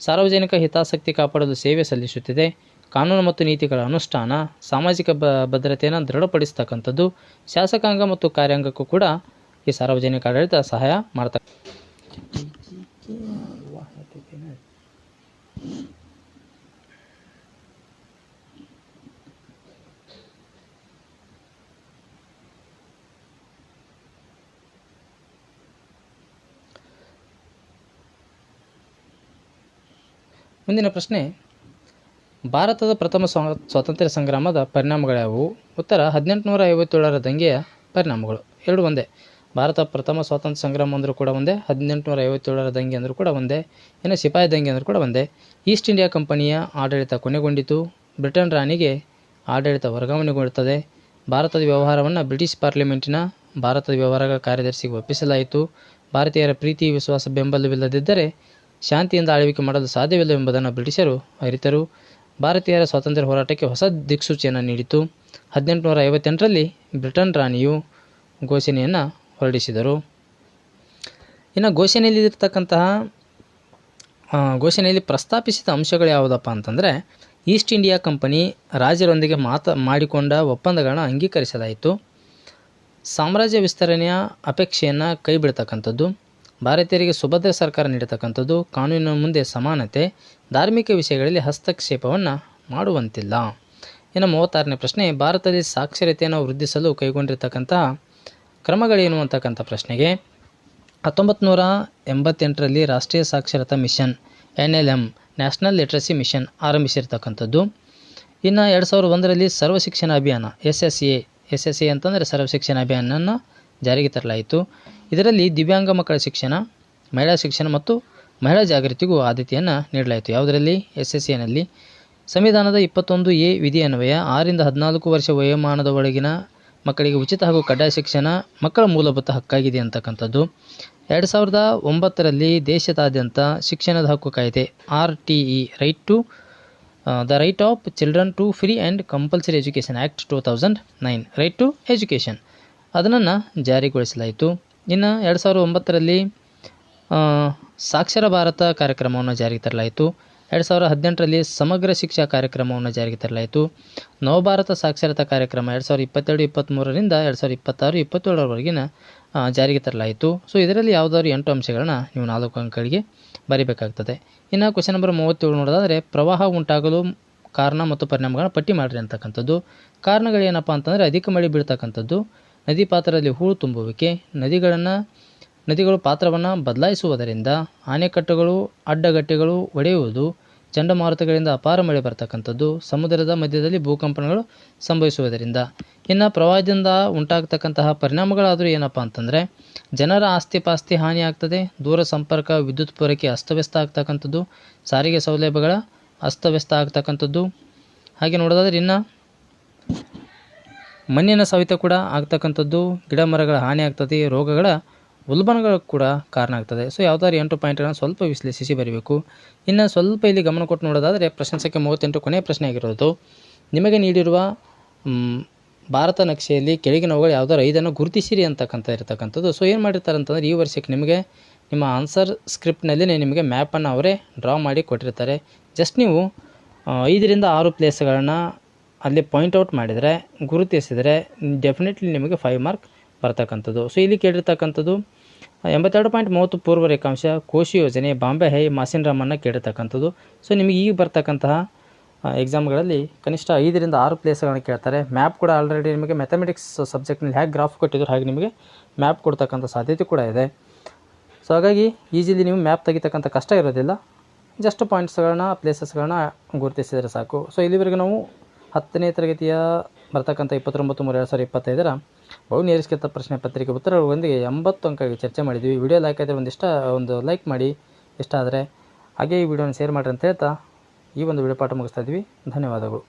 ಸಾರ್ವಜನಿಕ ಹಿತಾಸಕ್ತಿ ಕಾಪಾಡಲು ಸೇವೆ ಸಲ್ಲಿಸುತ್ತಿದೆ. ಕಾನೂನು ಮತ್ತು ನೀತಿಗಳ ಅನುಷ್ಠಾನ, ಸಾಮಾಜಿಕ ಬ ಭದ್ರತೆಯನ್ನು ದೃಢಪಡಿಸ್ತಕ್ಕಂಥದ್ದು, ಶಾಸಕಾಂಗ ಮತ್ತು ಕಾರ್ಯಾಂಗಕ್ಕೂ ಕೂಡ ಈ ಸಾರ್ವಜನಿಕ ಆಡಳಿತ ಸಹಾಯ ಮಾಡ್ತಾ ಮುಂದಿನ ಪ್ರಶ್ನೆ. ಭಾರತದ ಪ್ರಥಮ ಸ್ವಾ, ಸ್ವಾತಂತ್ರ್ಯ ಸಂಗ್ರಾಮದ ಪರಿಣಾಮಗಳ್ಯಾವು ಉತ್ತರ ಹದಿನೆಂಟುನೂರ ಐವತ್ತೇಳರ ದಂಗೆಯ ಪರಿಣಾಮಗಳು. ಎರಡು ಒಂದೇ. ಭಾರತ ಪ್ರಥಮ ಸ್ವಾತಂತ್ರ್ಯ ಸಂಗ್ರಾಮ ಅಂದರೂ ಕೂಡ ಒಂದೇ ಹದಿನೆಂಟುನೂರ ಐವತ್ತೇಳರ ದಂಗೆ ಅಂದರೂ ಕೂಡ ಒಂದೇ, ಇನ್ನು ಸಿಪಾಯಿ ದಂಗೆ ಅಂದರೂ ಕೂಡ ಒಂದೇ. ಈಸ್ಟ್ ಇಂಡಿಯಾ ಕಂಪನಿಯ ಆಡಳಿತ ಕೊನೆಗೊಂಡಿತು. ಬ್ರಿಟನ್ ರಾಣಿಗೆ ಆಡಳಿತ ವರ್ಗಾವಣೆಗೊಳ್ಳುತ್ತದೆ. ಭಾರತದ ವ್ಯವಹಾರವನ್ನು ಬ್ರಿಟಿಷ್ ಪಾರ್ಲಿಮೆಂಟಿನ ಭಾರತದ ವ್ಯವಹಾರಗಳ ಕಾರ್ಯದರ್ಶಿಗೆ ಒಪ್ಪಿಸಲಾಯಿತು. ಭಾರತೀಯರ ಪ್ರೀತಿ, ವಿಶ್ವಾಸ, ಬೆಂಬಲವಿಲ್ಲದಿದ್ದರೆ ಶಾಂತಿಯಿಂದ ಆಳ್ವಿಕೆ ಮಾಡಲು ಸಾಧ್ಯವಿಲ್ಲ ಎಂಬುದನ್ನು ಬ್ರಿಟಿಷರು ಅರಿತರು. ಭಾರತೀಯರ ಸ್ವಾತಂತ್ರ್ಯ ಹೋರಾಟಕ್ಕೆ ಹೊಸ ದಿಕ್ಸೂಚಿಯನ್ನು ನೀಡಿತು. ಹದಿನೆಂಟುನೂರ ಐವತ್ತೆಂಟರಲ್ಲಿ ಬ್ರಿಟನ್ ರಾಣಿಯು ಘೋಷಣೆಯನ್ನು ಹೊರಡಿಸಿದರು. ಇನ್ನು ಘೋಷಣೆಯಲ್ಲಿರ್ತಕ್ಕಂತಹ ಘೋಷಣೆಯಲ್ಲಿ ಪ್ರಸ್ತಾಪಿಸಿದ ಅಂಶಗಳು ಯಾವುದಪ್ಪ ಅಂತಂದರೆ, ಈಸ್ಟ್ ಇಂಡಿಯಾ ಕಂಪನಿ ರಾಜರೊಂದಿಗೆ ಮಾತ, ಮಾಡಿಕೊಂಡ ಒಪ್ಪಂದಗಳನ್ನು ಅಂಗೀಕರಿಸಲಾಯಿತು. ಸಾಮ್ರಾಜ್ಯ ವಿಸ್ತರಣೆಯ ಅಪೇಕ್ಷೆಯನ್ನು ಕೈ ಬಿಡ್ತಕ್ಕಂಥದ್ದು ಭಾರತೀಯರಿಗೆ ಸುಭದ್ರ ಸರ್ಕಾರ ನೀಡತಕ್ಕಂಥದ್ದು ಕಾನೂನಿನ ಮುಂದೆ ಸಮಾನತೆ, ಧಾರ್ಮಿಕ ವಿಷಯಗಳಲ್ಲಿ ಹಸ್ತಕ್ಷೇಪವನ್ನು ಮಾಡುವಂತಿಲ್ಲ. ಇನ್ನು ಮೂವತ್ತಾರನೇ ಪ್ರಶ್ನೆ, ಭಾರತದಲ್ಲಿ ಸಾಕ್ಷರತೆಯನ್ನು ವೃದ್ಧಿಸಲು ಕೈಗೊಂಡಿರ್ತಕ್ಕಂತಹ ಕ್ರಮಗಳೇನು ಅಂತಕ್ಕಂಥ ಪ್ರಶ್ನೆಗೆ ಹತ್ತೊಂಬತ್ತು ನೂರ ಎಂಬತ್ತೆಂಟರಲ್ಲಿ ರಾಷ್ಟ್ರೀಯ ಸಾಕ್ಷರತಾ mission N L M national literacy mission ಆರಂಭಿಸಿರ್ತಕ್ಕಂಥದ್ದು. ಇನ್ನು ಎರಡು ಸಾವಿರದ ಒಂದರಲ್ಲಿ Sarva Shiksha Abhiyan S S A S S A ಅಂತಂದರೆ ಸರ್ವ ಶಿಕ್ಷಣ ಅಭಿಯಾನವನ್ನು ಜಾರಿಗೆ ತರಲಾಯಿತು. ಇದರಲ್ಲಿ ದಿವ್ಯಾಂಗ ಮಕ್ಕಳ ಶಿಕ್ಷಣ, ಮಹಿಳಾ ಶಿಕ್ಷಣ ಮತ್ತು ಮಹಿಳಾ ಜಾಗೃತಿಗೂ ಆದ್ಯತೆಯನ್ನು ನೀಡಲಾಯಿತು. ಯಾವುದರಲ್ಲಿ? ಎಸ್ ಎಸ್ ಎನಲ್ಲಿ ಸಂವಿಧಾನದ ಇಪ್ಪತ್ತೊಂದು ಎ ವಿಧಿ ಅನ್ವಯ ಆರಿಂದ ಹದಿನಾಲ್ಕು ವರ್ಷ ವಯೋಮಾನದ ಒಳಗಿನ ಮಕ್ಕಳಿಗೆ ಉಚಿತ ಹಾಗೂ ಕಡ್ಡಾಯ ಶಿಕ್ಷಣ ಮಕ್ಕಳ ಮೂಲಭೂತ ಹಕ್ಕಾಗಿದೆ ಅಂತಕ್ಕಂಥದ್ದು. ಎರಡು ಸಾವಿರದ ಒಂಬತ್ತರಲ್ಲಿ ದೇಶದಾದ್ಯಂತ ಶಿಕ್ಷಣದ ಹಕ್ಕು ಕಾಯ್ದೆ R T E right to the right of children to free and compulsory education act two thousand nine right to education. ಅದನ್ನು ಜಾರಿಗೊಳಿಸಲಾಯಿತು. ಇನ್ನು ಎರಡು ಸಾವಿರದ ಒಂಬತ್ತರಲ್ಲಿ ಸಾಕ್ಷರ ಭಾರತ ಕಾರ್ಯಕ್ರಮವನ್ನು ಜಾರಿಗೆ ತರಲಾಯಿತು. ಎರಡು ಸಾವಿರದ ಹದಿನೆಂಟರಲ್ಲಿ ಸಮಗ್ರ ಶಿಕ್ಷಾ ಕಾರ್ಯಕ್ರಮವನ್ನು ಜಾರಿಗೆ ತರಲಾಯಿತು. ನವಭಾರತ ಸಾಕ್ಷರತಾ ಕಾರ್ಯಕ್ರಮ ಎರಡು ಸಾವಿರದ ಇಪ್ಪತ್ತೆರಡು ಇಪ್ಪತ್ತ್ಮೂರರಿಂದ ಎರಡು ಸಾವಿರದ ಇಪ್ಪತ್ತಾರು, ಇಪ್ಪತ್ತೇಳರವರೆಗಿನ ಜಾರಿಗೆ ತರಲಾಯಿತು. ಸೊ ಇದರಲ್ಲಿ ಯಾವುದಾದ್ರು ಎಂಟು ಅಂಶಗಳನ್ನ ನೀವು ನಾಲ್ಕು ಅಂಕಗಳಿಗೆ ಬರೀಬೇಕಾಗ್ತದೆ. ಇನ್ನು ಕ್ವಶನ್ ನಂಬರ್ ಮೂವತ್ತೇಳು ನೋಡೋದಾದರೆ, ಪ್ರವಾಹ ಉಂಟಾಗಲು ಕಾರಣ ಮತ್ತು ಪರಿಣಾಮಗಳನ್ನ ಪಟ್ಟಿ ಮಾಡಿರಿ ಅಂತಕ್ಕಂಥದ್ದು. ಕಾರಣಗಳೇನಪ್ಪ ಅಂತಂದರೆ, ಅಧಿಕ ಮಳೆ ಬೀಳ್ತಕ್ಕಂಥದ್ದು. ನದಿ ಪಾತ್ರದಲ್ಲಿ ಹೂಳು ತುಂಬುವಿಕೆ, ನದಿಗಳನ್ನು, ನದಿಗಳು ಪಾತ್ರವನ್ನು ಬದಲಾಯಿಸುವುದರಿಂದ ಆಣೆಕಟ್ಟುಗಳು ಅಡ್ಡಗಟ್ಟೆಗಳು ಒಡೆಯುವುದು, ಚಂಡಮಾರುತಗಳಿಂದ ಅಪಾರ ಮಳೆ ಬರತಕ್ಕಂಥದ್ದು, ಸಮುದ್ರದ ಮಧ್ಯದಲ್ಲಿ ಭೂಕಂಪನಗಳು ಸಂಭವಿಸುವುದರಿಂದ. ಇನ್ನು ಪ್ರವಾಹದಿಂದ ಉಂಟಾಗ್ತಕ್ಕಂತಹ ಪರಿಣಾಮಗಳಾದರೂ ಏನಪ್ಪ ಅಂತಂದರೆ, ಜನರ ಆಸ್ತಿ ಪಾಸ್ತಿ ಹಾನಿ ಆಗ್ತದೆ, ದೂರ ಸಂಪರ್ಕ, ವಿದ್ಯುತ್ ಪೂರೈಕೆ ಅಸ್ತವ್ಯಸ್ತ ಆಗ್ತಕ್ಕಂಥದ್ದು, ಸಾರಿಗೆ ಸೌಲಭ್ಯಗಳ ಅಸ್ತವ್ಯಸ್ತ ಆಗ್ತಕ್ಕಂಥದ್ದು. ಹಾಗೆ ನೋಡೋದಾದ್ರೆ ಇನ್ನು ಮಣ್ಣಿನ ಸವೆತ ಕೂಡ ಆಗ್ತಕ್ಕಂಥದ್ದು, ಗಿಡ ಮರಗಳ ಹಾನಿ ಆಗ್ತದೆ, ರೋಗಗಳ ಉಲ್ಬಣಗಳು ಕೂಡ ಕಾರಣ ಆಗ್ತದೆ. ಸೊ ಯಾವ್ದಾದ್ರು ಎಂಟು ಪಾಯಿಂಟ್ಗಳನ್ನು ಸ್ವಲ್ಪ ವಿಶ್ಲೇಷಿಸಿ ಬರೀಬೇಕು. ಇನ್ನು ಸ್ವಲ್ಪ ಇಲ್ಲಿ ಗಮನ ಕೊಟ್ಟು ನೋಡೋದಾದರೆ ಪ್ರಶ್ನೆ ಸಂಖ್ಯೆ ಮೂವತ್ತೆಂಟು ಕೊನೆಯ ಪ್ರಶ್ನೆ ಆಗಿರೋದು. ನಿಮಗೆ ನೀಡಿರುವ ಭಾರತ ನಕ್ಷೆಯಲ್ಲಿ ಕೆಳಗಿನವುಗಳು ಯಾವ್ದಾದ್ರು ಐದನ್ನು ಗುರುತಿಸಿರಿ ಅಂತಕ್ಕಂಥ ಇರತಕ್ಕಂಥದ್ದು. ಸೊ ಏನು ಮಾಡಿರ್ತಾರೆ ಅಂತಂದರೆ ಈ ವರ್ಷಕ್ಕೆ ನಿಮಗೆ ನಿಮ್ಮ ಆನ್ಸರ್ ಸ್ಕ್ರಿಪ್ಟ್ನಲ್ಲಿ ನಿಮಗೆ ಮ್ಯಾಪನ್ನು ಅವರೇ ಡ್ರಾ ಮಾಡಿ ಕೊಟ್ಟಿರ್ತಾರೆ. ಜಸ್ಟ್ ನೀವು ಐದರಿಂದ ಆರು ಪ್ಲೇಸ್ಗಳನ್ನು ಅಲ್ಲಿ ಪಾಯಿಂಟ್ ಔಟ್ ಮಾಡಿದರೆ, ಗುರುತಿಸಿದರೆ ಡೆಫಿನೆಟ್ಲಿ ನಿಮಗೆ ಫೈವ್ ಮಾರ್ಕ್ ಬರ್ತಕ್ಕಂಥದ್ದು. ಸೊ ಇಲ್ಲಿ ಕೇಳಿರ್ತಕ್ಕಂಥದ್ದು, ಎಂಬತ್ತೆರಡು ಪಾಯಿಂಟ್ ಮೂವತ್ತು ಪೂರ್ವ ರೇಖಾಂಶ ಕೋಶಿ ಯೋಜನೆ ಬಾಂಬೆ ಹೈ ಮಾಸಿನ್ ರಾಮನ್ನ ಕೇಳಿರ್ತಕ್ಕಂಥದ್ದು. ಸೊ ನಿಮಗೆ ಈಗ ಬರ್ತಕ್ಕಂತಹ ಎಕ್ಸಾಮ್ಗಳಲ್ಲಿ ಕನಿಷ್ಠ ಐದರಿಂದ ಆರು ಪ್ಲೇಸ್ಗಳನ್ನ ಕೇಳ್ತಾರೆ. ಮ್ಯಾಪ್ ಕೂಡ ಆಲ್ರೆಡಿ ನಿಮಗೆ ಮ್ಯಾಥಮೆಟಿಕ್ಸ್ ಸಬ್ಜೆಕ್ಟ್ನಲ್ಲಿ ಹೇಗೆ ಗ್ರಾಫ್ ಕೊಟ್ಟಿದ್ರು ಹಾಗೆ ನಿಮಗೆ ಮ್ಯಾಪ್ ಕೊಡ್ತಕ್ಕಂಥ ಸಾಧ್ಯತೆ ಕೂಡ ಇದೆ. ಸೊ ಹಾಗಾಗಿ ಈಸಿಲಿ ನೀವು ಮ್ಯಾಪ್ ತೆಗಿತಕ್ಕಂಥ ಕಷ್ಟ ಇರೋದಿಲ್ಲ. ಜಸ್ಟ್ ಪಾಯಿಂಟ್ಸ್ಗಳನ್ನ ಪ್ಲೇಸಸ್ಗಳನ್ನ ಗುರುತಿಸಿದರೆ ಸಾಕು. ಸೊ ಇಲ್ಲಿವರೆಗೆ ನಾವು ಹತ್ತನೇ ತರಗತಿಯ ಬರ್ತಕ್ಕಂಥ ಇಪ್ಪತ್ತೊಂಬತ್ತು ಮೂರು ಎರಡು ಸಾವಿರದ ಇಪ್ಪತ್ತೈದರ ಬಹು ಪ್ರಶ್ನೆ ಪತ್ರಿಕೆ ಉತ್ತರಗಳೊಂದಿಗೆ ಎಂಬತ್ತು ಅಂಕಗಳಿಗೆ ಚರ್ಚೆ ಮಾಡಿದ್ವಿ. ವಿಡಿಯೋ ಲೈಕ್ ಆದರೆ ಒಂದಿಷ್ಟ, ಒಂದು ಲೈಕ್ ಮಾಡಿ. ಇಷ್ಟ ಆದರೆ ಹಾಗೆ ಈ ವಿಡಿಯೋನ ಶೇರ್ ಮಾಡಿರಿ ಅಂತ ಹೇಳ್ತಾ ಈ ಒಂದು ವಿಡಿಯೋ ಪಾಠ ಮುಗಿಸ್ತಾ ಇದ್ವಿ. ಧನ್ಯವಾದಗಳು.